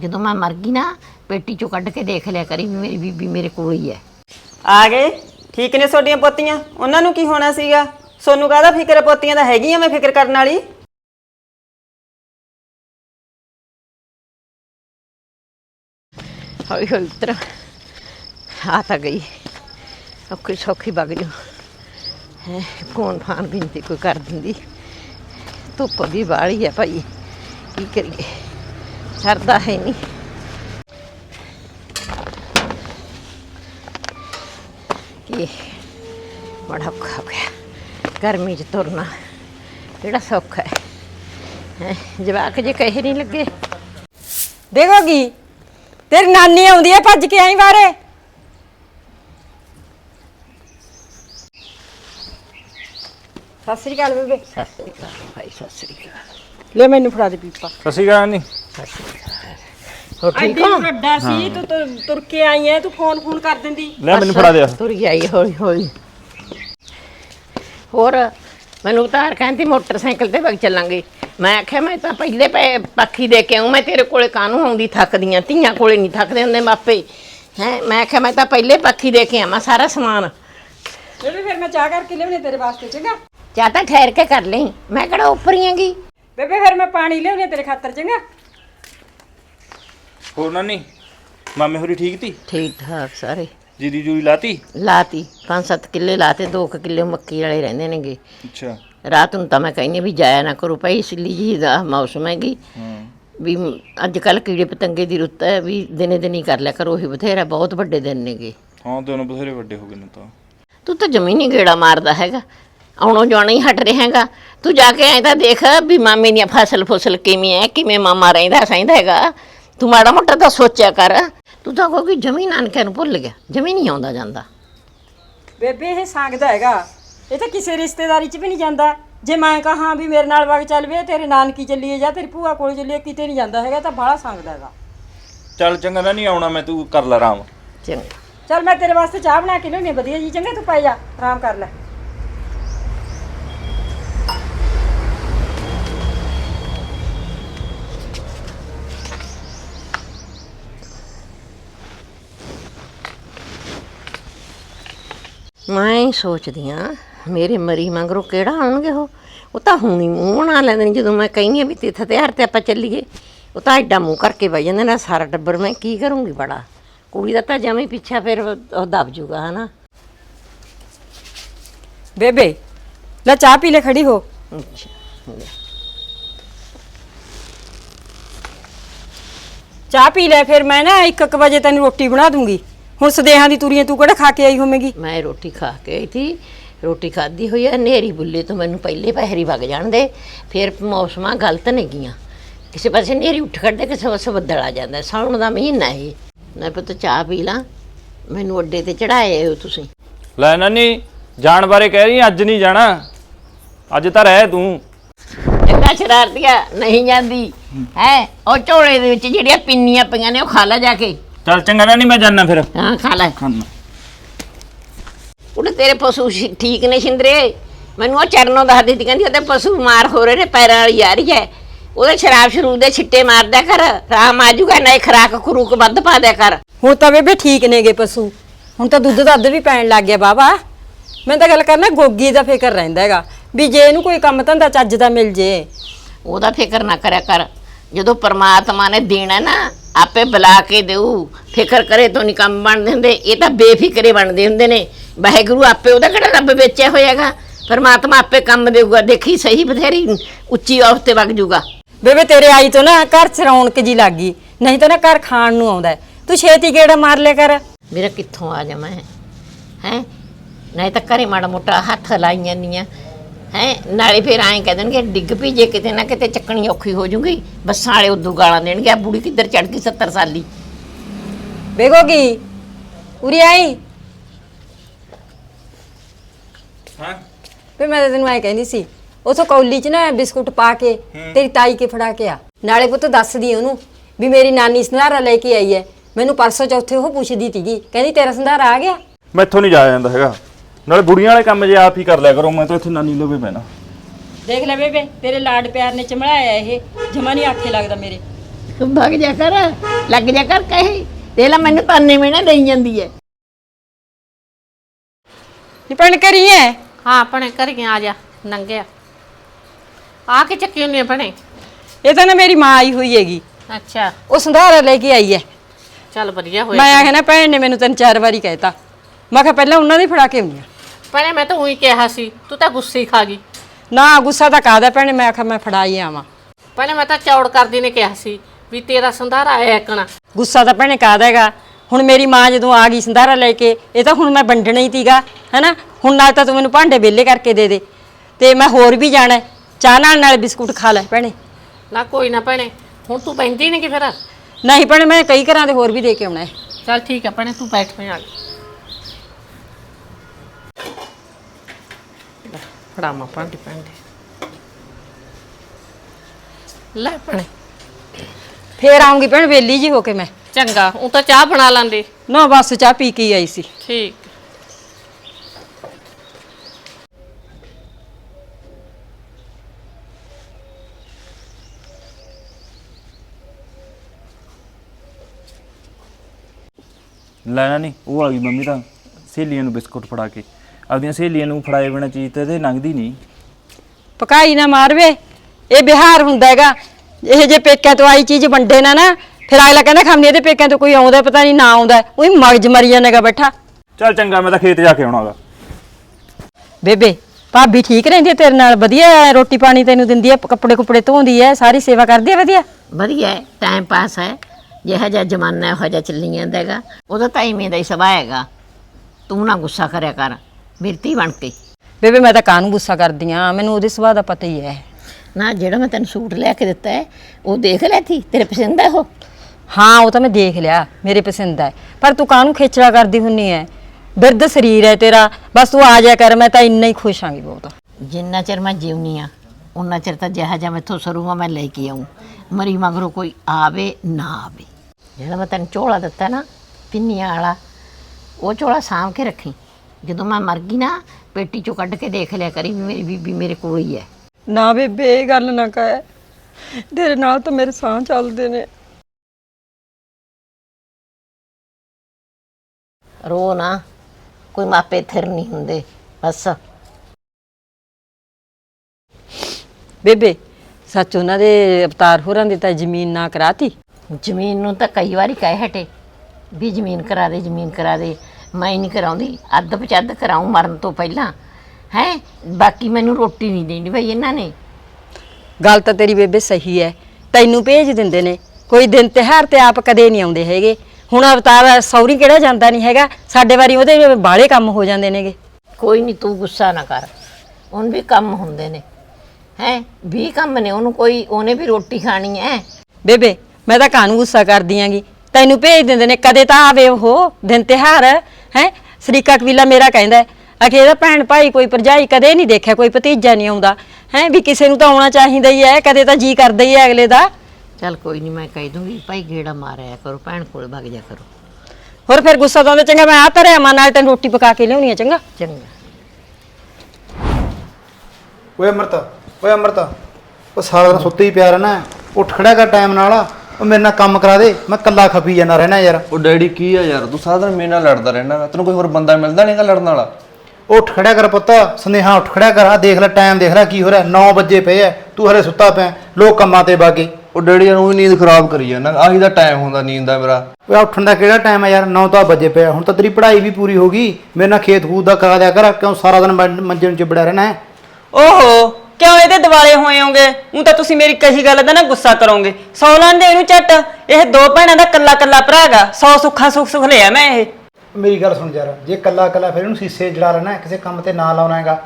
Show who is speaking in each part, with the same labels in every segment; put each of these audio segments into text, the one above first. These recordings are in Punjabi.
Speaker 1: ਜਦੋਂ ਮੈਂ ਮਰ ਗਈ ਨਾ ਪੇਟੀ ਚੋਂ ਕੱਢ ਕੇ ਦੇਖ ਲਿਆ ਕਰੀ ਵੀ ਮੇਰੀ ਬੀਬੀ ਮੇਰੇ ਕੋਲ ਹੀ ਹੈ।
Speaker 2: ਆ ਗਏ? ਠੀਕ ਨੇ ਤੁਹਾਡੀਆਂ ਪੋਤੀਆਂ? ਉਹਨਾਂ ਨੂੰ ਕੀ ਹੋਣਾ ਸੀਗਾ? ਸੋਨੂੰ ਕਾਹਦਾ ਫਿਕਰ ਹੈ? ਪੋਤੀਆਂ ਤਾਂ ਹੈਗੀਆਂ ਮੈਂ ਫਿਕਰ ਕਰਨ ਵਾਲੀ?
Speaker 1: ਹੌਲੀ ਹੌਲੀ ਉਤਰ ਆ ਤਾਂ ਗਈ। ਔਖੀ ਸੌਖੀ ਵਗ ਜੋ ਹੈ ਫੋਨ ਫਾਨ ਵੀ ਨਹੀਂ ਕੋਈ ਕਰ ਦਿੰਦੀ? ਧੁੱਪ ਵੀ ਬਾਹਲੀ ਹੈ ਭਾਈ। ਕੀ ਕਰੀਏ? ਸਰਦਾ ਹੈ ਨਹੀਂ। ਕੀ ਬੜਾ ਔਖਾ ਹੋ ਗਿਆ। ਗਰਮੀ 'ਚ ਤੁਰਨਾ ਕਿਹੜਾ ਸੌਖਾ ਹੈ। ਹੈ ਜਵਾਕ ਜੇ ਕਹੇ ਨਹੀਂ ਲੱਗੇ।
Speaker 2: ਦੇਖੋਗੀ ਤੇਰੀ ਨਾਨੀ ਆਉਂਦੀ ਹੈ ਭੱਜ ਕੇ ਆਈ ਬਾਰੇ ਸਤਿ ਸ੍ਰੀ ਅਕਾਲ ਬੇਬੇ।
Speaker 1: ਸਤਿ ਸ੍ਰੀ ਅਕਾਲ ਭਾਈ ਸਤਿ ਸ੍ਰੀ ਅਕਾਲ।
Speaker 2: ਲੈ ਮੈਨੂੰ ਫੜਾ ਦੇ ਪੀਪਾ।
Speaker 3: ਸਤਿ ਸ਼੍ਰੀ ਅਕਾਲ ਨਹੀਂ
Speaker 1: ਸਤਿ ਸ੍ਰੀ ਅਕਾਲ ਹੋਰ ਠੀਕ
Speaker 2: ਐਡੀ
Speaker 1: ਹੋ?
Speaker 2: ਵੱਡਾ ਸੀ ਤੂੰ ਤੁਰ- ਤੁਰ ਕੇ ਆਈ ਐ ਤੂੰ ਫੋਨ ਫੋਨ ਕਰ ਦਿੰਦੀ।
Speaker 3: ਲੈ ਮੈਨੂੰ ਫੜਾ ਦੇ
Speaker 1: ਤੁਰ ਗਈ ਹੌਲੀ ਹੌਲੀ। ਹੋਰ ਮੈਨੂੰ ਉਤਾਰ ਕਹਿੰਦੀ ਮੋਟਰਸਾਈਕਲ ਤੇ ਵਗ ਚੱਲਾਂਗੇ। ਮੈਂ ਆਖਿਆ ਮੈਂ ਤਾਂ ਪਹਿਲੇ ਪੈ ਪੱਖੀ ਦੇ ਕੇ ਆਉਂ ਮੈਂ ਤੇਰੇ ਕੋਲੇ ਕਾਹਨੂੰ ਆਉਂਦੀ ਥੱਕਦੀਆਂ? ਧੀਆਂ ਕੋਲੇ ਨਹੀਂ ਥੱਕਦੇ ਹੁੰਦੇ ਮਾਪੇ। ਹੈ ਮੈਂ ਆਖਿਆ ਮੈਂ ਤਾਂ ਪਹਿਲੇ ਪੱਖੀ ਦੇ ਕੇ ਆਵਾਂ ਸਾਰਾ ਸਮਾਨ।
Speaker 2: ਬੇਬੇ ਫਿਰ ਮੈਂ ਚਾਹ ਕਰਕੇ ਲਿਆਉਣੀ ਤੇਰੇ ਵਾਸਤੇ ਚੰਗਾ?
Speaker 1: ਚਾਹ ਤਾਂ ਠਹਿਰ ਕੇ ਕਰ ਲਈ। ਮੈਂ ਕਿਹੜਾ ਉੱਪਰੀਆਂਗੀ
Speaker 2: ਬੇਬੇ ਫਿਰ ਮੈਂ ਪਾਣੀ ਲਿਆਉਣੀ ਤੇਰੇ ਖਾਤਰ ਚੰਗਾ?
Speaker 3: ਹੋਰ ਨਾਨੀ ਮਾਮੇ ਹੋਰੀ ਠੀਕ ਤੀ?
Speaker 1: ਠੀਕ ਠਾਕ ਸਾਰੇ।
Speaker 3: ਜੀਦੀ ਜੂਰੀ ਲਾਤੀ?
Speaker 1: ਲਾਤੀ 5-7 ਕਿੱਲੇ ਲਾਤੇ 2 ਕਿੱਲੇ ਮੱਕੀ ਵਾਲੇ ਰਹਿੰਦੇ ਨੇਗੇ।
Speaker 3: ਅੱਛਾ।
Speaker 1: ਰਾਤ ਨੂੰ ਤਾਂ ਮੈਂ ਕਹਿੰਦੀ ਵੀ ਜਾਇਆ ਨਾ ਕਰੋ ਭਾਈ ਸਿੱਲੀ ਜੀ ਦਾ ਮੌਸਮ ਹੈਗੀ
Speaker 3: ਹਾਂ।
Speaker 1: ਵੀ ਅੱਜ ਕੱਲ ਕੀੜੇ ਪਤੰਗੇ ਦੀ ਰੁੱਤ ਹੈ ਵੀ ਦਿਨੇ ਦਿਨੀ ਕਰ ਲਿਆ ਕਰੋ ਉਹੀ ਬਥੇਰਾ ਬਹੁਤ ਵੱਡੇ ਦਿਨ ਨੇਗੇ।
Speaker 3: ਹਾਂ ਦੋਨੋਂ ਬਥੇਰੇ ਵੱਡੇ ਹੋ ਗਏ ਨੇ ਤਾਂ।
Speaker 1: ਤੂੰ ਤਾਂ ਜਮੀ ਨਹੀਂ ਗੇੜਾ ਮਾਰਦਾ ਹੈਗਾ ਆਉਣੋਂ ਜਾਣਾ ਹੀ ਹਟ ਰਿਹਾ ਹੈਗਾ। ਤੂੰ ਜਾ ਕੇ ਐਂ ਤਾਂ ਦੇਖ ਵੀ ਮਾਮੇ ਦੀਆਂ ਫਸਲ ਫੁਸਲ ਕਿਵੇਂ ਹੈ ਕਿਵੇਂ ਮਾਮਾ ਰਹਿੰਦਾ ਸਹਿੰਦਾ ਹੈਗਾ। ਤੂੰ ਮਾੜਾ ਮੋਟਾ ਤਾਂ ਸੋਚਿਆ ਕਰ। ਤੂੰ ਤਾਂ ਕਹੋ ਕਿ ਜਮੀ ਨਾਨਕਿਆਂ ਨੂੰ ਭੁੱਲ ਗਿਆ ਜਮੀ ਨਹੀਂ ਆਉਂਦਾ ਜਾਂਦਾ।
Speaker 2: ਬੇਬੇ ਇਹ ਸੰਗਦਾ ਹੈਗਾ। ਇਹ ਤਾਂ ਕਿਸੇ ਰਿਸ਼ਤੇਦਾਰੀ 'ਚ ਵੀ ਨਹੀਂ ਜਾਂਦਾ। ਜੇ ਮੈਂ ਕਹਾਂ ਵੀ ਮੇਰੇ ਨਾਲ ਵਗ ਚੱਲ ਵੇ ਤੇਰੇ ਨਾਨਕੀ ਚੱਲੀਏ ਜਾਂ ਤੇਰੀ ਭੂਆ ਕੋਲ ਚੱਲੀਏ ਕਿਤੇ ਨਹੀਂ ਜਾਂਦਾ ਹੈਗਾ ਤਾਂ ਬਾਹਲਾ ਸੰਗਦਾ ਹੈਗਾ।
Speaker 3: ਚੱਲ ਚੰਗਾ ਨਾ ਨਹੀਂ ਆਉਣਾ ਮੈਂ ਤੂੰ ਕਰ ਲੈ ਆਰਾਮ।
Speaker 1: ਚੰਗਾ।
Speaker 2: ਚੱਲ ਮੈਂ ਤੇਰੇ ਵਾਸਤੇ ਚਾਹ ਬਣਾ ਕੇ ਲਿਆਉਣੀ ਵਧੀਆ ਜੀ। ਚੰਗਾ ਤੂੰ ਪੈ ਜਾ ਆਰਾਮ ਕਰ ਲੈ।
Speaker 1: ਮੈਂ ਹੀ ਸੋਚਦੀ ਆ, ਮੇਰੇ ਮਰੀ ਮੰਗਰੋਂ ਕਿਹੜਾ ਆਉਣਗੇ ਉਹ? ਉਹ ਤਾਂ ਹੁਣੀ ਮੂੰਹ ਬਣਾ ਲੈਂਦੇ ਨੇ, ਜਦੋਂ ਮੈਂ ਕਹਿੰਦੀ ਆ ਵੀ ਤਿੱਥ ਤਿਉਹਾਰ ਤੇ ਆਪਾਂ ਚੱਲੀਏ। ਉਹ ਤਾਂ ਐਡਾ ਮੂੰਹ ਕਰਕੇ ਬਹਿ ਜਾਂਦੇ ਨੇ, ਸਾਰਾ ਟੱਬਰ ਮੈਂ ਕੀ ਕਰੂੰਗੀ ਬੜਾ। ਕੁੜੀ ਦਾ ਤਾਂ ਜਮੇ ਪਿੱਛਾ ਫਿਰ ਉਹ ਦਬ ਜੂਗਾ, ਹਨਾ?
Speaker 2: ਬੇਬੇ, ਲੈ ਚਾਹ ਪੀ ਲੈ ਖੜੀ ਹੋ। ਚਾਹ ਪੀ ਲੈ ਫਿਰ, ਮੈਂ ਨਾ 1:00 ਵਜੇ ਤੈਨੂੰ ਰੋਟੀ ਬਣਾ ਦੂੰਗੀ। ਹੁਣ ਸਦੇਹਾਂ ਦੀ ਤੁਰੀਆਂ ਤੂੰ ਕਿਹੜਾ ਖਾ ਕੇ ਆਈ ਹੋਵੇਂਗੀ?
Speaker 1: ਮੈਂ ਰੋਟੀ ਖਾ ਕੇ ਆਈ ਥੀ ਰੋਟੀ ਖਾਧੀ ਹੋਈ ਹੈ ਨੇਰੀ ਬੁੱਲੇ ਤੋਂ ਮੈਨੂੰ ਪਹਿਲੇ ਪਹਿਰੀ ਵਗ ਜਾਣਦੇ ਫਿਰ ਮੌਸਮਾਂ ਗਲਤ ਨੇ ਗੀਆਂ। ਕਿਸੇ ਪਾਸੇ ਨੇਰੀ ਉੱਠ ਖੜਦੇ ਕਿਸੇ ਪਾਸੇ ਬੱਦਲ ਆ ਜਾਂਦਾ। ਸਾਉਣ ਦਾ ਮਹੀਨਾ ਇਹ। ਮੈਂ ਪੁੱਤ ਚਾਹ ਪੀ ਲਾਂ। ਮੈਨੂੰ ਅੱਡੇ ਤੇ ਚੜਾਏ ਹੋ ਤੁਸੀਂ।
Speaker 3: ਲੈ ਨਾਨੀ ਜਾਣ ਬਾਰੇ ਕਹਿ ਰਹੀ ਅੱਜ ਨਹੀਂ ਜਾਣਾ। ਅੱਜ ਤਾਂ ਰਹਿ ਤੂੰ।
Speaker 1: ਚੰਗਾ ਸ਼ਰਾਰਤੀਆ ਨਹੀਂ ਜਾਂਦੀ। ਹੈ ਉਹ ਝੋਲੇ ਦੇ ਵਿੱਚ ਜਿਹੜੀਆਂ ਪਿੰਨੀਆਂ ਪਈਆਂ ਨੇ ਉਹ ਖਾ ਲੈ ਜਾ ਕੇ।
Speaker 3: ਚੱਲ ਚੰਗਾ ਨਾਨੀ ਮੈਂ ਜਾਣਾ ਫਿਰ।
Speaker 1: ਹਾਂ ਖਾ ਲੈ।
Speaker 3: ਖਾਣਾ
Speaker 1: ਉਹਨੇ ਤੇਰੇ ਪਸ਼ੂ ਸ਼ੀ- ਠੀਕ ਨੇ ਸ਼ਿੰਦਰੇ। ਮੈਨੂੰ ਉਹ ਚਰਨੋਂ ਦੱਸਦੀ ਸੀ ਕਹਿੰਦੀ ਉਹਦੇ ਪਸ਼ੂ ਬਿਮਾਰ ਹੋ ਰਹੇ ਨੇ ਪੈਰਾਂ ਵਾਲੀ ਆ ਰਹੀ ਹੈ। ਉਹਦੇ ਸ਼ਰਾਬ ਸ਼ਰੂ ਦੇ ਛਿੱਟੇ ਮਾਰਦਿਆ ਕਰ ਰਾਮ ਆਜੂਗਾ ਨਹੀਂ ਖਰਾਕ ਖਰੂਕ ਵੱਧ ਪਾ ਦਿਆ ਕਰ।
Speaker 2: ਹੁਣ ਤਾਂ ਬੇਬੇ ਠੀਕ ਨੇਗੇ ਪਸ਼ੂ। ਹੁਣ ਤਾਂ ਦੁੱਧ ਦੱਧ ਵੀ ਪੈਣ ਲੱਗ ਗਿਆ ਬਾਬਾ। ਮੈਂ ਤਾਂ ਗੱਲ ਕਰਨਾ ਗੋਗੀ ਦਾ ਫਿਕਰ ਰਹਿੰਦਾ ਹੈਗਾ। ਵੀ ਜੇ ਇਹਨੂੰ ਕੋਈ ਕੰਮ ਧੰਦਾ ਚੱਜ ਦਾ ਮਿਲ ਜੇ।
Speaker 1: ਉਹਦਾ ਫਿਕਰ ਨਾ ਕਰਿਆ ਕਰ। ਜਦੋਂ ਪ੍ਰਮਾਤਮਾ ਨੇ ਦੇਣਾ ਨਾ ਆਪੇ ਬੁਲਾ ਕੇ ਦੇਊ। ਫਿਕਰ ਕਰੇ ਤੋਂ ਨਹੀਂ ਕੰਮ ਬਣਦੇ ਹੁੰਦੇ ਇਹ ਤਾਂ ਬੇਫਿਕਰੇ ਬਣਦੇ ਹੁੰਦੇ ਨੇ। ਵਾਹਿਗੁਰੂ ਆਪੇ ਉਹਦਾ ਕਿਹੜਾ ਰੱਬ ਵੇਚਿਆ ਹੋਇਆਗਾ? ਪ੍ਰਮਾਤਮਾ ਆਪੇ ਕੰਮ ਦੇਊਗਾ। ਦੇਖੀ ਸਹੀ ਬਥੇਰੀ ਉੱਚੀ ਔਫ ਤੇ ਵਗ ਜੂਗਾ।
Speaker 2: ਬੇਬੇ ਤੇਰੇ ਆਈ ਤੋਂ ਨਾ ਘਰ ਚ ਰੌਣਕ ਜੀ ਲੱਗ ਗਈ। ਨਹੀਂ ਤਾਂ ਨਾ ਘਰ ਖਾਣ ਨੂੰ ਆਉਂਦਾ ਹੈ। ਤੂੰ ਛੇਤੀ ਗੇੜਾ ਮਾਰ ਲਿਆ ਕਰ।
Speaker 1: ਮੇਰਾ ਕਿੱਥੋਂ ਆ ਜਾਵਾਂ ਹੈ? ਨਹੀਂ ਤਾਂ ਘਰੇ ਮਾੜਾ ਮੋਟਾ ਹੱਥ ਲਾਈ ਜਾਂਦੀਆਂ ਹੈ? ਨਾਲੇ ਫਿਰ ਐਂ ਕਹਿ ਦੇਣਗੇ ਡਿੱਗ ਪਈ ਜੇ ਕਿਤੇ ਨਾ ਕਿਤੇ ਚੱਕਣੀ ਔਖੀ ਹੋ ਜੂਗੀ। ਬੱਸਾਂ ਵਾਲੇ ਉਦੋਂ ਗਾਲਾਂ ਦੇਣਗੇ ਆ ਬੁੜੀ ਕਿੱਧਰ ਚੜ ਗਈ 70 ਸਾਲੀ।
Speaker 2: ਵੇਖੋਗੀ ਉਰੀ ਆਈ।
Speaker 3: ਹਾਂ।
Speaker 2: ਵੀ ਮੈਂ ਤਾਂ ਤੈਨੂੰ ਐ ਕਹਿੰਦੀ ਸੀ ਉਥੋਂ ਕੌਲੀ ਚ ਨਾ ਬਿਸਕੁਟ ਪਾ ਕੇ ਤੇਰੀ ਤਾਈ ਕੇ ਫੜਾ ਕੇ ਆ। ਨਾਲੇ ਪੁੱਤ ਦੱਸਦੀ ਉਹਨੂੰ ਵੀ ਮੇਰੀ ਨਾਨੀ ਸੰਧਾਰਾ ਲੈ ਕੇ ਆਈ ਐ। ਮੈਨੂੰ ਪਰਸੋਂ ਚੌਥੇ ਉਹ ਪੁੱਛਦੀ ਤੀਗੀ ਕਹਿੰਦੀ ਤੇਰਾ ਸੰਧਾਰਾ ਆ ਗਿਆ?
Speaker 3: ਮੈਥੋਂ ਨਹੀਂ ਜਾਇਆ ਜਾਂਦਾ ਹੈਗਾ। ਨਾਲੇ ਬੁੜੀਆਂ ਵਾਲੇ ਕੰਮ ਜੇ ਆਪ ਹੀ ਕਰ ਲਿਆ ਕਰੋ ਮੈਂ ਤਾਂ ਇੱਥੇ ਨਾਨੀ ਲਵੇ ਪੈਣਾ
Speaker 2: ਦੇਖ ਲੈ ਬੇਬੇ ਤੇਰੇ ਲਾਡ ਪਿਆਰ ਨੇ ਚਮੜਾਇਆ ਇਹ ਜਮਾ ਨਹੀਂ ਆਖੇ ਲੱਗਦਾ ਮੇਰੇ।
Speaker 1: ਤੂੰ ਭੱਗ ਜਾ ਕਰ ਲੱਗ ਜਾ ਕਰ ਕਹੇ। ਤੇ ਲੈ ਮੈਨੂੰ ਤਾਨੇ ਮਹੀਨੇ ਦੇਈ ਜਾਂਦੀ ਹੈ
Speaker 2: ਨੀ ਭੈਣ ਕਰੀ ਐ?
Speaker 4: ਹਾਂ ਭਣੇ ਘਰ ਗਿਆ ਆ ਜਾ ਨੰਗਿਆ ਆ। ਕੇ ਚੱਕੀ ਹੁੰਨੀ ਭਣੇ।
Speaker 2: ਇਹ ਤਾਂ ਨਾ ਮੇਰੀ ਮਾਂ ਆਈ ਹੋਈ ਹੈਗੀ।
Speaker 4: ਅੱਛਾ।
Speaker 2: ਉਹ ਸੰਧਾਰਾ ਲੈ ਕੇ ਆਈ ਐ।
Speaker 4: ਚੱਲ ਵਧੀਆ ਹੋਇਆ
Speaker 2: ਮੈਂ ਆਖਿਆ ਨਾ ਭੈਣ ਨੇ ਮੈਨੂੰ ਤਿੰਨ ਚਾਰ ਵਾਰੀ ਕਹਿਤਾ। ਮੈਂ ਕਿਹਾ ਪਹਿਲਾਂ ਉਹਨਾਂ ਦੀ ਫੜਾ ਕੇ ਆਉਂਦੀ ਆ।
Speaker 4: ਭਣੇ ਮੈਂ ਤਾਂ ਉਹੀ ਕਿਹਾ ਸੀ ਤੂੰ ਤਾਂ ਗੁੱਸੇ ਹੀ ਖਾ ਗਈ।
Speaker 2: ਨਾ ਗੁੱਸਾ ਤਾਂ ਕਾਦਾ ਭੈਣੇ ਮੈਂ ਆਖਿਆ ਮੈਂ ਫੜਾਈ ਆਵਾਂ।
Speaker 4: ਭਣੇ ਮੈਂ ਤਾਂ ਚੌੜ ਕਰਦੀ ਨੇ ਕਿਹਾ ਸੀ ਵੀ ਤੇਰਾ ਸੰਧਾਰਾ ਇੱਕਣਾ।
Speaker 2: ਗੁੱਸਾ ਤਾਂ ਭੈਣੇ ਕਾਦਾ ਹੈਗਾ? ਹੁਣ ਮੇਰੀ ਮਾਂ ਜਦੋਂ ਆ ਗਈ ਸੰਧਾਰਾ ਲੈ ਕੇ ਇਹ ਤਾਂ ਹੁਣ ਮੈਂ ਵੰਡਣਾ ਹੀ ਤੀਗਾ ਹੈਨਾ? ਹੁਣ ਨਾਲ ਤਾਂ ਤੂੰ ਮੈਨੂੰ ਭਾਂਡੇ ਵਿਹਲੇ ਕਰਕੇ ਦੇ ਦੇ ਤੇ ਮੈਂ ਹੋਰ ਵੀ ਜਾਣਾ ਹੈ। ਚਾਹ ਨਾਲ ਨਾਲ ਬਿਸਕੁਟ ਖਾ ਲੈ ਭੈਣੇ।
Speaker 4: ਨਾ ਕੋਈ ਨਾ ਭਣੇ ਹੁਣ ਤੂੰ ਬੈਂਦੀ ਨਹੀਂ ਕਿ ਫਿਰ?
Speaker 2: ਨਹੀਂ ਭੈਣੇ ਮੈਂ ਕਈ ਘਰਾਂ ਦੇ ਹੋਰ ਵੀ ਦੇ ਕੇ ਆਉਣਾ ਹੈ।
Speaker 4: ਚੱਲ ਠੀਕ ਹੈ ਭਣੇ ਤੂੰ ਬੈਠ ਮੈਂ ਆ ਗਈ। ਲੈ, ਫੜਾ ਮਾ ਭਾਂਡੇ ਭਾਂਡੇ। ਲੈ ਭਣੇ।
Speaker 2: ਫੇਰ ਆਉਂਗੀ ਭੈਣ ਵੇਲੀ ਜੀ ਹੋ ਕੇ ਮੈਂ।
Speaker 4: ਚੰਗਾ ਉਹ ਤਾਂ ਚਾਹ ਬਣਾ ਲਾਂਦੇ।
Speaker 2: ਨਾ ਬਸ ਚਾਹ ਪੀ ਕੇ ਹੀ ਆਈ ਸੀ।
Speaker 4: ਠੀਕ।
Speaker 3: ਲੈਣਾ ਨਹੀਂ ਉਹ ਆ ਗਈ ਮੰਮੀ ਤਾਂ। ਸਹੇਲੀਆਂ ਨੂੰ ਬਿਸਕੁਟ ਫੜਾ ਕੇ। ਆਪਦੀਆਂ ਸਹੇਲੀਆਂ ਨੂੰ ਫੜਾਏ ਬਿਨਾ ਚੀਜ਼ ਤੇ ਇਹਦੇ ਲੰਘਦੀ ਨਹੀਂ।
Speaker 2: ਪਕਾਈ ਨਾ ਮਾਰਵੇ। ਇਹ ਬਿਹਾਰ ਹੁੰਦਾ ਹੈਗਾ। ਇਹ ਜੇ ਪੇਕਿਆਂ ਤੋਂ ਆਈ ਚੀਜ਼ ਵੰਡੇ ਨਾ ਨਾ ਫਿਰ ਅਗਲਾ ਕਹਿੰਦਾ ਖਮਨੀ ਇਹਦੇ ਪੇਕਿਆਂ ਤੋਂ ਕੋਈ ਆਉਂਦਾ ਪਤਾ ਨਹੀਂ ਨਾ ਆਉਂਦਾ। ਉਹੀ ਮਗਜ ਮਰੀ ਜਾਂਦਾਗਾ ਬੈਠਾ।
Speaker 3: ਚੱਲ ਚੰਗਾ ਮੈਂ ਤਾਂ ਖੇਤ ਜਾ ਕੇ ਆਉਣਾਗਾ।
Speaker 2: ਬੇਬੇ ਭਾਬੀ ਠੀਕ ਰਹਿੰਦੀ ਹੈ ਤੇਰੇ ਨਾਲ? ਵਧੀਆ ਹੈ, ਰੋਟੀ ਪਾਣੀ ਤੈਨੂੰ ਦਿੰਦੀ ਹੈ ਕੱਪੜੇ ਕੁਪੜੇ ਧੋਂਦੀ ਹੈ ਸਾਰੀ ਸੇਵਾ ਕਰਦੀ ਹੈ ਵਧੀਆ?
Speaker 1: ਵਧੀਆ ਹੈ ਟਾਈਮ ਪਾਸ ਹੈ ਜਿਹੋ ਜਿਹਾ ਜ਼ਮਾਨਾ ਹੈ ਉਹ ਜਿਹਾ ਚੱਲੀ ਜਾਂਦਾ ਹੈਗਾ। ਉਹਦਾ ਤਾਂ ਇਵੇਂ ਦਾ ਹੀ ਸੁਭਾਅ ਹੈਗਾ। ਤੂੰ ਨਾ ਗੁੱਸਾ ਕਰਿਆ ਕਰ। ਮਿਰਤੀ ਬਣ ਕੇ।
Speaker 2: ਬੇਬੇ ਮੈਂ ਤਾਂ ਕਾਹਨੂੰ ਗੁੱਸਾ ਕਰਦੀ ਆ? ਮੈਨੂੰ ਉਹਦੇ ਸੁਭਾਅ ਦਾ ਪਤਾ ਹੀ ਹੈ
Speaker 1: ਨਾ ਜਿਹੜਾ ਮੈਂ ਤੈਨੂੰ ਸੂਟ ਲੈ ਕੇ ਦਿੱਤਾ ਹੈ ਉਹ ਦੇਖ ਲੈ ਥੀ ਤੇਰੇ ਪਸੰਦ ਹੈ ਉਹ?
Speaker 2: ਹਾਂ ਉਹ ਤਾਂ ਮੈਂ ਦੇਖ ਲਿਆ ਮੇਰੇ ਪਸੰਦ ਹੈ ਪਰ ਤੂੰ ਕਾਹਨੂੰ ਖੇਚਲਾ ਕਰਦੀ ਹੁੰਨੀ ਹੈ ਬਿਰਧ ਸਰੀਰ ਹੈ ਤੇਰਾ ਬਸ ਤੂੰ ਆ ਜਾ ਕਰ ਮੈਂ ਤਾਂ ਇੰਨਾ ਹੀ ਖੁਸ਼ ਆਂਗੀ ਬਹੁਤ।
Speaker 1: ਜਿੰਨਾ ਚਿਰ ਮੈਂ ਜਿਉਣੀ ਆ ਉਹਨਾਂ ਚਿਰ ਤਾਂ ਜਿਹਾ ਜਿਹਾ ਮੈਥੋਂ ਸਰੂਗਾ ਮੈਂ ਲੈ ਕੇ ਆਉਂ ਮਰੀ ਮਗਰੋਂ ਕੋਈ ਆਵੇ ਨਾ ਆਵੇ। ਜਿਹੜਾ ਮੈਂ ਤੈਨੂੰ ਝੋਲਾ ਦਿੱਤਾ ਨਾ ਪਿੰਨੀਆਂ ਵਾਲਾ ਉਹ ਝੋਲਾ ਸਾਂਭ ਕੇ ਰੱਖੀ। ਜਦੋਂ ਮੈਂ ਮਰ ਗਈ ਨਾ ਪੇਟੀ ਚੋਂ ਕੱਢ ਕੇ ਦੇਖ ਲਿਆ ਕਰੀ ਵੀ ਮੇਰੀ ਬੀਬੀ ਮੇਰੇ ਕੋਲ ਹੀ ਹੈ।
Speaker 2: ਨਾ ਬੇਬੇ ਇਹ ਗੱਲ ਨਾ ਕਹਿ। ਤੇਰੇ ਨਾਲ ਤਾਂ ਮੇਰੇ ਸਾਹ ਚੱਲਦੇ ਨੇ।
Speaker 1: ਰੋ ਨਾ ਕੋਈ ਮਾਪੇ ਥਿਰ ਨਹੀਂ ਹੁੰਦੇ ਬਸ।
Speaker 2: ਬੇਬੇ ਸੱਚ ਉਹਨਾਂ ਦੇ ਅਵਤਾਰ ਹੋਰਾਂ ਦੀ ਤਾਂ ਜ਼ਮੀਨ ਨਾ ਕਰਾਤੀ?
Speaker 1: ਜ਼ਮੀਨ ਨੂੰ ਤਾਂ ਕਈ ਵਾਰੀ ਕਹਿ ਹਟੇ ਵੀ ਜ਼ਮੀਨ ਕਰਾ ਦੇ ਜ਼ਮੀਨ ਕਰਾ ਦੇ। ਮੈਂ ਨਹੀਂ ਕਰਾਉਂਦੀ ਅੱਧ ਪਚੱਧ ਕਰਾਉਂ ਮਰਨ ਤੋਂ ਪਹਿਲਾਂ। ਹੈ? ਬਾਕੀ ਮੈਨੂੰ ਰੋਟੀ ਨਹੀਂ ਦੇਣੀ ਬਈ ਇਹਨਾਂ ਨੇ।
Speaker 2: ਗੱਲ ਤਾਂ ਤੇਰੀ ਬੇਬੇ ਸਹੀ ਹੈ ਤੈਨੂੰ ਭੇਜ ਦਿੰਦੇ ਨੇ। ਕੋਈ ਦਿਨ ਤਿਉਹਾਰ ਤੇ ਆਪ ਕਦੇ ਨਹੀਂ ਆਉਂਦੇ ਹੈਗੇ। ਹੁਣ ਅਵਤਾਰ ਸੌਰੀ ਕਿਹੜਾ ਜਾਂਦਾ ਨਹੀਂ ਹੈਗਾ। ਸਾਡੇ ਵਾਰੀ ਉਹਦੇ ਬਾਹਲੇ ਕੰਮ ਹੋ ਜਾਂਦੇ ਨੇਗੇ।
Speaker 1: ਕੋਈ ਨਹੀਂ ਤੂੰ ਗੁੱਸਾ ਨਾ ਕਰ। ਉਹਨ ਵੀ ਕੰਮ ਹੁੰਦੇ ਨੇ। ਹੈ? ਵੀ ਕੰਮ ਨੇ ਉਹਨੂੰ ਕੋਈ ਉਹਨੇ ਵੀ ਰੋਟੀ ਖਾਣੀ ਹੈ
Speaker 2: ਬੇਬੇ ਮੈਂ ਤਾਂ ਕਾਹਨੂੰ ਗੁੱਸਾ ਕਰਦੀ ਆਂਗੀ? ਤੈਨੂੰ ਭੇਜ ਦਿੰਦੇ ਨੇ ਕਦੇ ਤਾਂ ਆਵੇ ਉਹ ਦਿਨ ਤਿਉਹਾਰ। ਹੈ? ਸਰੀਕਾ ਕਬੀਲਾ ਮੇਰਾ ਕਹਿੰਦਾ ਆਖੇ ਇਹਦਾ ਭੈਣ ਭਾਈ ਕੋਈ ਭਰਜਾਈ ਕਦੇ ਨਹੀਂ ਦੇਖਿਆ ਕੋਈ ਭਤੀਜਾ ਨਹੀਂ ਆਉਂਦਾ। ਹੈ ਵੀ ਕਿਸੇ ਨੂੰ ਤਾਂ ਆਉਣਾ ਚਾਹੀਦਾ ਹੀ ਹੈ ਕਦੇ ਤਾਂ ਜੀ ਕਰਦਾ ਹੀ ਹੈ ਅਗਲੇ ਦਾ।
Speaker 1: ਚੱਲ ਕੋਈ ਨਹੀਂ ਮੈਂ ਕਹਿ ਦੂੰਗੀ ਭਾਈ ਗੇੜਾ ਮਾਰਿਆ ਕਰੋ ਭੈਣ ਕੋਲ ਵਗ ਜਾ ਕਰੋ।
Speaker 2: ਹੋਰ ਫਿਰ ਗੁੱਸਾ ਤਾਂ ਆਉਂਦਾ ਚੰਗਾ ਮੈਂ ਆ ਧਰਿਆ ਮਾਂ ਨਾਲ ਤੈਨੂੰ ਰੋਟੀ ਪਕਾ ਕੇ ਲਿਆਉਣੀ ਆ ਚੰਗਾ?
Speaker 1: ਚੰਗਾ।
Speaker 5: ਓਏ ਅਮਰਤ ਓਏ ਅਮਰਤ ਉਹ ਸਾਰਾ ਦਿਨ ਸੁੱਤੇ ਹੀ ਪਿਆ ਰਹਿਣਾ ਉੱਠ ਖੜਿਆ ਕਰ ਟਾਈਮ ਨਾਲ। ਉਹ ਮੇਰੇ ਨਾਲ ਕੰਮ ਕਰਾ ਦੇ ਮੈਂ ਕੱਲਾ ਖਪੀ ਜਾਣਾ ਰਹਿਣਾ ਯਾਰ।
Speaker 6: ਉਹ ਡੈਡੀ ਕੀ ਆ ਯਾਰ ਤੂੰ ਸਾਰਾ ਦਿਨ ਮੇਰੇ ਨਾਲ ਲੜਦਾ ਰਹਿਣਾ। ਤੈਨੂੰ ਕੋਈ ਹੋਰ ਬੰਦਾ ਮਿਲਦਾ ਨਹੀਂਗਾ ਲੜਨ ਵਾਲਾ?
Speaker 5: ਉੱਠ ਖੜਿਆ ਕਰ ਪੁੱਤ ਸੁਨੇਹਾ ਉੱਠ ਖੜਿਆ ਕਰ ਆ ਦੇਖ ਲੈ ਟਾਈਮ ਦੇਖ ਲੈ ਕੀ ਹੋ ਰਿਹਾ 9 ਵਜੇ ਪਏ ਐ ਤੂੰ ਹਲੇ ਸੁੱਤਾ ਪਿਆ ਲੋਕ ਕੰਮਾਂ ਤੇ ਬਾਗੇ।
Speaker 6: ਉਹ ਡੈਡੀ ਯਾਰ ਉਹ ਨੀਂਦ ਖਰਾਬ ਕਰੀ ਜਾਂਦਾ ਆਹੀ ਦਾ ਟਾਈਮ ਹੁੰਦਾ ਨੀਂਦ ਦਾ ਮੇਰਾ।
Speaker 5: ਓਏ ਉੱਠਣ ਦਾ ਕਿਹੜਾ ਟਾਈਮ ਹੈ ਯਾਰ 9 ਤਾਂ ਵਜੇ ਪਿਆ ਹੁਣ ਤਾਂ ਤੇਰੀ ਪੜ੍ਹਾਈ ਵੀ ਪੂਰੀ ਹੋ ਗਈ ਮੇਰੇ ਨਾਲ ਖੇਤ ਖੂਦ ਦਾ ਕਰਾ ਦਿਆ ਕਰ ਕਿਉਂ ਸਾਰਾ ਦਿਨ ਮੰਜ- ਮੰਜੇ ਨੂੰ ਚਿਬੜਿਆ ਰਹਿਣਾ ਹੈ
Speaker 7: ਓਹੋ! ਕਿਉਂ ਇਹਦੇ ਦਿਵਾਲੇ ਹੋਏ ਹੋਗੇ ਉਹ ਤਾਂ ਤੁਸੀਂ ਮੇਰੀ ਕਹੀ ਗੱਲ ਦਾ ਨਾ ਗੁੱਸਾ ਕਰੋਗੇ। ਸੌ ਲੈਂਦੇ ਇਹਨੂੰ ਝੱਟ। ਇਹ ਦੋ ਭੈਣਾਂ ਦਾ ਕੱਲਾ ਕੱਲਾ ਭਰਾ ਹੈਗਾ। ਸੌ ਸੁੱਖਾ ਸੁੱਖ ਸੁੱਖ ਲਿਆ ਮੈਂ ਇਹ।
Speaker 5: ਮੇਰੀ ਗੱਲ ਸੁਣ ਯਾਰ ਜੇ ਕੱਲਾ ਕੱਲਾ ਫਿਰ ਇਹਨੂੰ ਸੀਸੇ ਜੜਾ ਲੈਣਾ ਕਿਸੇ ਕੰਮ ਤੇ ਨਾ ਲਾਉਣਾ ਹੈਗਾ।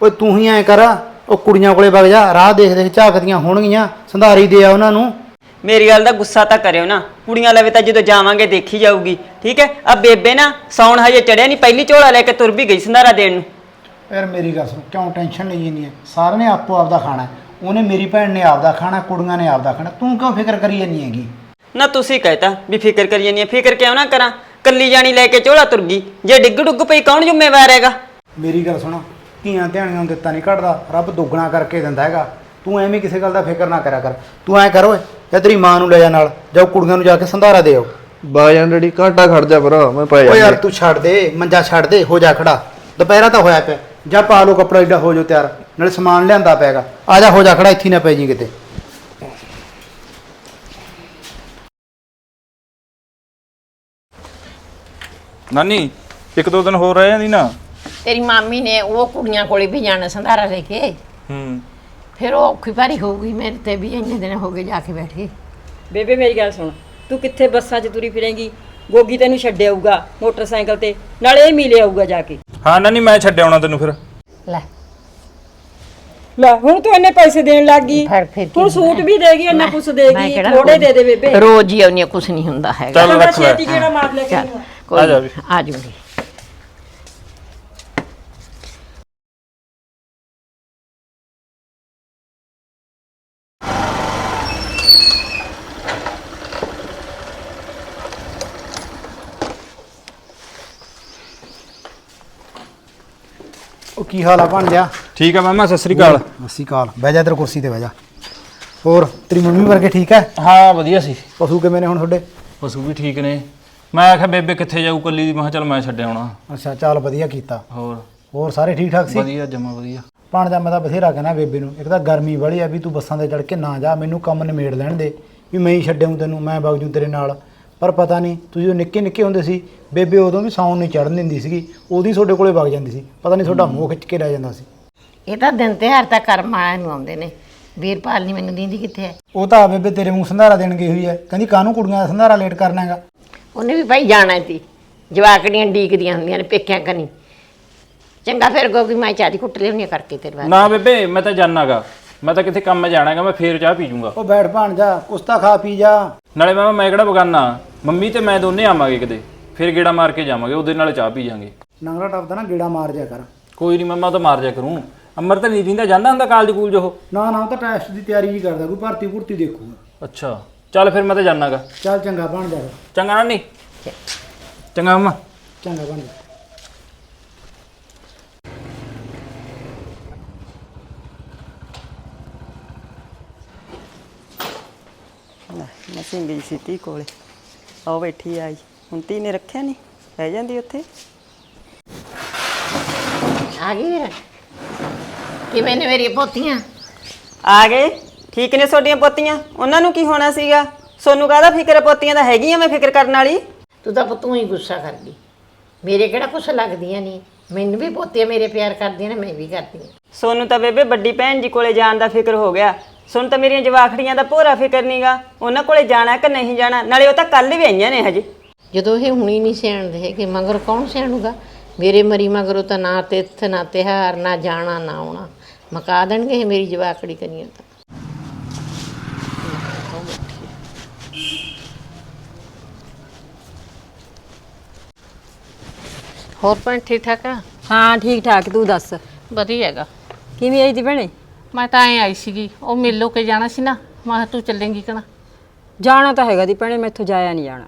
Speaker 5: ਓਏ ਤੂੰ ਹੀ ਐ ਕਰ ਉਹ ਕੁੜੀਆਂ ਕੋਲੇ ਵਗ ਜਾ ਰਾਹ ਦੇਖ ਦੇਖ ਝਾਕਦੀਆਂ ਹੋਣਗੀਆਂ ਸੰਧਾਰੀ ਦੇ ਆ ਉਹਨਾਂ ਨੂੰ।
Speaker 7: ਮੇਰੀ ਗੱਲ ਦਾ ਗੁੱਸਾ ਤਾਂ ਕਰਿਓ ਨਾ। ਕੁੜੀਆਂ ਲਵੇ ਤਾਂ ਜਦੋਂ ਜਾਵਾਂਗੇ ਦੇਖੀ ਜਾਊਗੀ। ਠੀਕ ਹੈ? ਆ ਬੇਬੇ ਨਾ ਸੌਣ ਹਜੇ ਚੜਿਆ ਨਹੀਂ ਪਹਿਲੀ ਝੋਲਾ ਲੈ ਕੇ ਤੁਰ ਵੀ ਗਈ ਸੰਧਾਰਾ ਦੇਣ ਨੂੰ।
Speaker 5: ਯਾਰ ਮੇਰੀ ਗੱਲ ਸੁਣ ਕਿਉਂ ਟੈਨਸ਼ਨ ਲਈ ਜਾਂਦੀ ਹੈ? ਸਾਰਿਆਂ ਨੇ ਆਪੋ ਆਪਦਾ ਖਾਣਾ ਹੈ। ਉਹਨੇ ਮੇਰੀ ਭੈਣ ਨੇ ਆਪਦਾ ਖਾਣਾ ਕੁੜੀਆਂ ਨੇ ਆਪਦਾ ਖਾਣਾ। ਤੂੰ ਕਿਉਂ ਫਿਕਰ ਕਰੀ ਜਾਂਦੀ ਹੈਗੀ?
Speaker 7: ਨਾ ਤੁਸੀਂ ਕਹਿਤਾ ਵੀ ਫਿਕਰ ਕਰੀ ਜਾਨੀ ਆ ਫਿਕਰ ਕਿਉਂ ਨਾ ਕਰਾਂ? ਕੱਲੀ ਜਾਣੀ ਲੈ ਕੇ ਝੋਲਾ ਤੁਰ ਗਈ। ਜੇ ਡਿੱਗ ਡੁੱਗ ਪਈ ਕੌਣ ਜ਼ਿੰਮੇਵਾਰ ਹੈਗਾ?
Speaker 5: ਮੇਰੀ ਗੱਲ ਸੁਣ ਧੀਆਂ ਧਿਆਣੀਆਂ ਨੂੰ ਦਿੱਤਾ ਨਹੀਂ ਘਟਦਾ। ਰੱਬ ਦੁੱਗਣਾ ਕਰਕੇ ਦਿੰਦਾ ਹੈਗਾ। ਤੂੰ ਐਵੇਂ ਕਿਸੇ ਗੱਲ ਦਾ ਫਿਕਰ ਨਾ ਕਰਿਆ ਕਰ। ਤੂੰ ਐ ਕਰ ਓਏ ਜਾਂ ਤੇਰੀ ਮਾਂ ਨੂੰ ਲੈ ਜਾ ਨਾਲ ਜਾਂ ਉਹ ਕੁੜੀਆਂ ਨੂੰ ਜਾ ਕੇ ਸੰਧਾਰਾ ਦੇ ਆਓ।
Speaker 6: ਬਾ ਜਾਂ ਡੈਡੀ ਘਾਟਾ ਖੜ ਜਾ ਭਰਾ ਮੈਂ ਪੈ
Speaker 5: ਓ ਯਾਰ ਤੂੰ ਛੱਡ ਦੇ ਮੰਜਾ ਛੱਡ ਦੇ ਹੋ ਜਾ ਖੜਾ। ਦੁਪਹਿਰਾ ਤਾਂ ਹੋਇਆ ਪਿਆ। ਜਾ ਪਾ ਲੋ ਕੱਪੜਾ ਏਡਾ ਹੋ ਜਾ ਤਿਆਰ। ਨਾਲੇ ਸਮਾਨ ਲਿਆਂਦਾ ਪੈਗਾ ਆ ਜਾ ਹੋ ਜਾ ਖੜਾ ਇੱਥੇ ਨਾ ਪੈ ਜੀ ਕਿਤੇ।
Speaker 3: ਨਾਨੀ ਇੱਕ ਦੋ ਦਿਨ ਹੋਰ ਰਹਿ ਜਾਂਦੀ ਨਾ?
Speaker 1: ਤੇਰੀ ਮਾਮੀ ਨੇ ਉਹ ਕੁੜੀਆਂ ਕੋਲੇ ਵੀ ਜਾਣਾ ਸੰਧਾਰਾ ਲੈ ਕੇ।
Speaker 3: ਹੂੰ।
Speaker 1: ਫਿਰ ਉਹ ਔਖੀ ਭਾਰੀ ਹੋਊਗੀ ਮੇਰੇ ਤੇ ਵੀ ਇੰਨੇ ਦਿਨ ਹੋ ਗਏ ਜਾ ਕੇ ਬੈਠੇ।
Speaker 2: ਬੇਬੇ ਮੇਰੀ ਗੱਲ ਸੁਣ। ਤੂੰ ਕਿੱਥੇ ਬੱਸਾਂ 'ਚ ਤੁਰੀ ਫਿਰੇਂਗੀ? ਗੋਗੀ ਤੈਨੂੰ ਛੱਡ ਆਊਗਾ ਮੋਟਰਸਾਈਕਲ ਤੇ ਨਾਲੇ ਇਹ ਮਿਲ ਆਊਗਾ ਜਾ ਕੇ।
Speaker 3: ਹਾਂ ਨਾਨੀ ਮੈਂ ਛੱਡ ਆਉਣਾ ਤੈਨੂੰ ਫਿਰ।
Speaker 1: ਲੈ।
Speaker 2: ਲੈ ਹੁਣ ਤੂੰ ਇੰਨੇ ਪੈਸੇ ਦੇਣ ਲੱਗ ਗਈ।
Speaker 1: ਫਿਰ ਫਿਰ ਕੀ
Speaker 2: ਹੁਣ ਸੂਟ ਵੀ ਦੇਗੀ ਇੰਨਾ ਕੁਛ ਦੇਗੀ
Speaker 1: ਕਿਹੜਾ
Speaker 2: ਥੋੜੇ
Speaker 1: ਰੋਜ਼-
Speaker 2: ਦੇ ਦੇ ਬੇਬੇ
Speaker 1: ਰੋਜ਼ ਹੀ ਆਉਣੀ ਕੁਛ ਨਹੀਂ ਹੁੰਦਾ ਹੈਗਾ।
Speaker 3: ਚੱਲ ਰੱਖ ਲੈ।
Speaker 2: ਛੇਤੀ ਕਿਹੜਾ ਮਾਰ ਲੈ ਕੇ
Speaker 1: ਚੱਲ,
Speaker 2: ਆਈ ਹਾਂ।
Speaker 1: ਕੋਈ
Speaker 3: ਆ ਜਾ ਵੀ।
Speaker 1: ਆ ਜੂਗੀ।
Speaker 5: ਉਹ ਕੀ ਹਾਲ ਆ ਬਣ ਜਾ
Speaker 3: ਠੀਕ ਆ ਮਾਮਾ ਸਤਿ ਸ੍ਰੀ ਅਕਾਲ।
Speaker 5: ਕਾਲ ਬਹਿ ਜਾ ਤੇਰੇ ਕੁਰਸੀ ਤੇ ਬਹਿ ਜਾ। ਹੋਰ ਤੇਰੀ ਮੰਮੀ ਵਰਗੇ ਠੀਕ ਹੈ
Speaker 3: ਹਾਂ ਵਧੀਆ ਸੀ।
Speaker 5: ਪਸ਼ੂ ਕਿਵੇਂ ਨੇ ਹੁਣ ਤੁਹਾਡੇ?
Speaker 3: ਪਸ਼ੂ ਵੀ ਠੀਕ ਨੇ। ਮੈਂ ਆਖਿਆ ਬੇਬੇ ਕਿੱਥੇ ਜਾਊ ਕੱਲੀ ਦੀ। ਮੈਂ ਕਿਹਾ ਚੱਲ ਮੈਂ ਛੱਡ ਆਉਣਾ।
Speaker 5: ਅੱਛਾ ਚੱਲ ਵਧੀਆ ਕੀਤਾ।
Speaker 3: ਹੋਰ?
Speaker 5: ਹੋਰ ਸਾਰੇ ਠੀਕ ਠਾਕ ਸੀ?
Speaker 3: ਵਧੀਆ ਜਮਾ ਵਧੀਆ।
Speaker 5: ਪਾਣ ਜਾ ਮੈਂ ਤਾਂ ਬਥੇਰਾ ਕਹਿਣਾ ਬੇਬੇ ਨੂੰ। ਇੱਕ ਤਾਂ ਗਰਮੀ ਬੜੀ ਆ ਵੀ ਤੂੰ ਬੱਸਾਂ ਤੇ ਚੜ ਕੇ ਨਾ ਜਾ ਮੈਨੂੰ ਕੰਮ ਨਿਮੇੜ ਲੈਣ ਦੇ। ਵੀ ਮੈਂ ਹੀ ਛੱਡਿਆਉਂ ਤੈਨੂੰ ਮੈਂ ਵਗ ਜੂ ਤੇਰੇ ਨਾਲ। ਪਰ ਪਤਾ ਨਹੀਂ ਤੁਸੀਂ ਉਹ ਨਿੱਕੇ ਨਿੱਕੇ ਹੁੰਦੇ ਸੀ ਬੇਬੇ ਉਦੋਂ ਵੀ ਸੌਣ ਨਹੀਂ ਚੜਨ ਦਿੰਦੀ ਸੀਗੀ ਉਹਦੀ ਤੁਹਾਡੇ ਕੋਲੇ ਵਗ ਜਾਂਦੀ ਸੀ ਪਤਾ ਨਹੀਂ ਤੁਹਾਡਾ ਮੂੰਹ ਖਿੱਚ ਕੇ ਰਹਿ ਜਾਂਦਾ ਸੀ।
Speaker 1: ਇਹ ਤਾਂ ਦਿਨ ਤਿਉਹਾਰ ਤਾਂ ਕਰਮ ਵਾਲਿਆਂ ਨੂੰ ਆਉਂਦੇ ਨੇ ਵੀਰਪਾਲ ਨਹੀਂ ਮੈਨੂੰ ਦਿੰਦੀ ਕਿੱਥੇ ਹੈ।
Speaker 5: ਉਹ ਤਾਂ ਬੇਬੇ ਤੇਰੇ ਮੂੰਹ ਸੰਧਾਰਾ ਦੇਣ ਗਈ ਹੋਈ ਹੈ ਕਹਿੰਦੀ ਕਾਹਨੂੰ ਕੁੜੀਆਂ ਦਾ ਸੰਧਾਰਾ ਲੇਟ ਕਰਨਾ ਹੈਗਾ?
Speaker 1: ਉਹਨੇ ਵੀ ਭਾਈ ਜਾਣਾ ਸੀ ਜਵਾਕੜੀਆਂ ਡੀਕਦੀਆਂ ਹੁੰਦੀਆਂ ਨੇ ਪੇਕਿਆਂ ਕਨੀ। ਚੰਗਾ ਫਿਰ ਗੋਗੀ ਮੈਂ ਚਾਹ ਦੀ ਕੁੱਟ ਲਿਆਉਣੀ ਕਰਕੇ ਤੇਰੇ ਵਾਸਤੇ।
Speaker 3: ਨਾ ਬੇਬੇ ਮੈਂ ਤਾਂ ਜਾਣਾਗਾ ਮੈਂ ਤਾਂ ਕਿਤੇ ਕੰਮ ਜਾਣਾਗਾ ਮੈਂ ਫੇਰ ਚਾਹ ਪੀ ਜੂੰਗਾ।
Speaker 5: ਉਹ ਬੈਠ ਭਾਣ ਜਾ ਕੁਛ ਤਾਂ ਖਾ ਪੀ ਜਾ।
Speaker 3: ਨਾਲੇ ਮਾਮਾ ਮੈਂ ਕਿਹੜਾ ਬਗਾਨਾ? ਮੰਮੀ ਤੇ ਮੈਂ ਦੋਨੇ ਆਵਾਂਗੇ ਕਿਤੇ। ਫਿਰ ਗੇੜਾ ਮਾਰ ਕੇ ਜਾਵਾਂਗੇ ਉਹਦੇ ਨਾਲ ਚਾਹ ਪੀ ਜਾਾਂਗੇ।
Speaker 5: ਨੰਗਰਾ ਟੱਪਦਾ ਨਾ ਗੇੜਾ ਮਾਰ ਜਾ ਕਰ।
Speaker 3: ਕੋਈ ਨਹੀਂ ਮਾਮਾ ਉਹ ਤਾਂ ਮਾਰ ਜਾ ਕਰੂੰ। ਅਮਰ ਤਾਂ ਨਹੀਂ ਦਿੰਦਾ ਜਾਂਦਾ ਹੁੰਦਾ ਕਾਲਜ ਕੂਲਜ ਉਹ?
Speaker 5: ਨਾ ਨਾ ਉਹ ਤਾਂ ਟੈਸਟ ਦੀ ਤਿਆਰੀ ਹੀ ਕਰਦਾ ਕੋਈ ਭਰਤੀ ਭੁਰਤੀ ਦੇਖੂਗਾ।
Speaker 3: ਅੱਛਾ ਚੱਲ ਫਿਰ ਮੈਂ ਤਾਂ ਜਾਣਾਗਾ।
Speaker 5: ਚੱਲ ਚੰਗਾ ਬਣ ਜਾ
Speaker 3: ਚੰਗਾ ਨਾਨੀ। ਚੰਗਾ ਮਾਮਾ।
Speaker 5: ਚੰਗਾ ਬਣ ਜਾ।
Speaker 7: ਮਸੀਂ ਗਈ ਸੀ ਤੀ ਕੋਲੇ। ਆਓ ਬੈਠੀ ਆਈ। ਹੁਣ ਤੀ ਨੇ ਰੱਖਿਆ ਨਹੀਂ ਰਹਿ ਜਾਂਦੀ ਉੱਥੇ?
Speaker 1: ਆ ਗਈ ਵੀਰ। ਕਿਵੇਂ ਨੇ ਮੇਰੀਆਂ ਪੋਤੀਆਂ?
Speaker 7: ਆ ਗਏ। ਠੀਕ ਨੇ ਤੁਹਾਡੀਆਂ ਪੋਤੀਆਂ। ਉਹਨਾਂ ਨੂੰ ਕੀ ਹੋਣਾ ਸੀਗਾ? ਸੋਨੂੰ ਕਾਹਦਾ ਫਿਕਰ ਹੈ ਪੋਤੀਆਂ ਦਾ ਹੈਗੀਆਂ ਮੈਂ ਫਿਕਰ ਕਰਨ ਵਾਲੀ।
Speaker 1: ਤੂੰ ਤਾਂ ਪੁੱਤੂ ਹੀ ਗੁੱਸਾ ਕਰਦੀ। ਮੇਰੇ ਕਿਹੜਾ ਕੁਛ ਲੱਗਦੀਆਂ ਨਹੀਂ ਮੈਨੂੰ ਵੀ ਪੋਤੀਆਂ ਮੇਰੇ ਪਿਆਰ ਕਰਦੀਆਂ ਨੇ ਮੈਂ ਵੀ ਕਰਦੀ ਹਾਂ
Speaker 7: ਸੋਨੂੰ ਤਾਂ ਬੇਬੇ ਵੱਡੀ ਭੈਣ ਜੀ ਕੋਲੇ ਜਾਣ ਦਾ ਫਿਕਰ ਹੋ ਗਿਆ। ਸੁਣ ਤਾਂ ਮੇਰੀਆਂ ਜਵਾਖੜੀਆਂ ਦਾ ਭੋਰਾ ਫਿਕਰ ਨਹੀਂਗਾ ਉਹਨਾਂ ਕੋਲੇ ਜਾਣਾ ਕਿ ਨਹੀਂ ਜਾਣਾ? ਨਾਲੇ ਉਹ ਤਾਂ ਕੱਲ ਵੀ ਆਈਆਂ ਨੇ ਹਜੇ।
Speaker 1: ਜਦੋਂ ਇਹ ਹੁਣੀ ਨਹੀਂ ਸਿਆਣਦੇ ਹੈਗੇ ਮਗਰ ਕੌਣ ਸਿਆਣੂਗਾ ਮੇਰੇ ਮਰੀ ਮਗਰੋਂ ਤਾਂ ਨਾ ਤਿੱਥ ਨਾ ਤਿਹਾਰ ਨਾ ਜਾਣਾ ਨਾ ਆਉਣਾ। ਮਕਾ ਦੇਣਗੇ ਇਹ ਮੇਰੀ ਜਵਾਕੜੀ ਕਨੀਆਂ ਤਾਂ।
Speaker 4: ਹੋਰ ਭੈਣ ਠੀਕ ਠਾਕ ਆ?
Speaker 2: ਹਾਂ ਠੀਕ ਠਾਕ ਤੂੰ ਦੱਸ?
Speaker 4: ਵਧੀਆ ਹੈਗਾ।
Speaker 2: ਕਿਵੇਂ ਆਈ ਤੀ ਭੈਣੇ?
Speaker 4: ਮੈਂ ਤਾਂ ਐ ਆਈ ਸੀਗੀ ਉਹ ਮਿਲੋ ਕੇ ਜਾਣਾ ਸੀ ਨਾ। ਮੈਂ ਕਿਹਾ ਤੂੰ ਚੱਲੇਂਗੀ ਕਣਾ
Speaker 2: ਜਾਣਾ ਤਾਂ ਹੈਗਾ ਦੀ ਭੈਣੇ ਮੈਥੋਂ ਜਾਇਆ ਨਹੀਂ ਜਾਣਾ।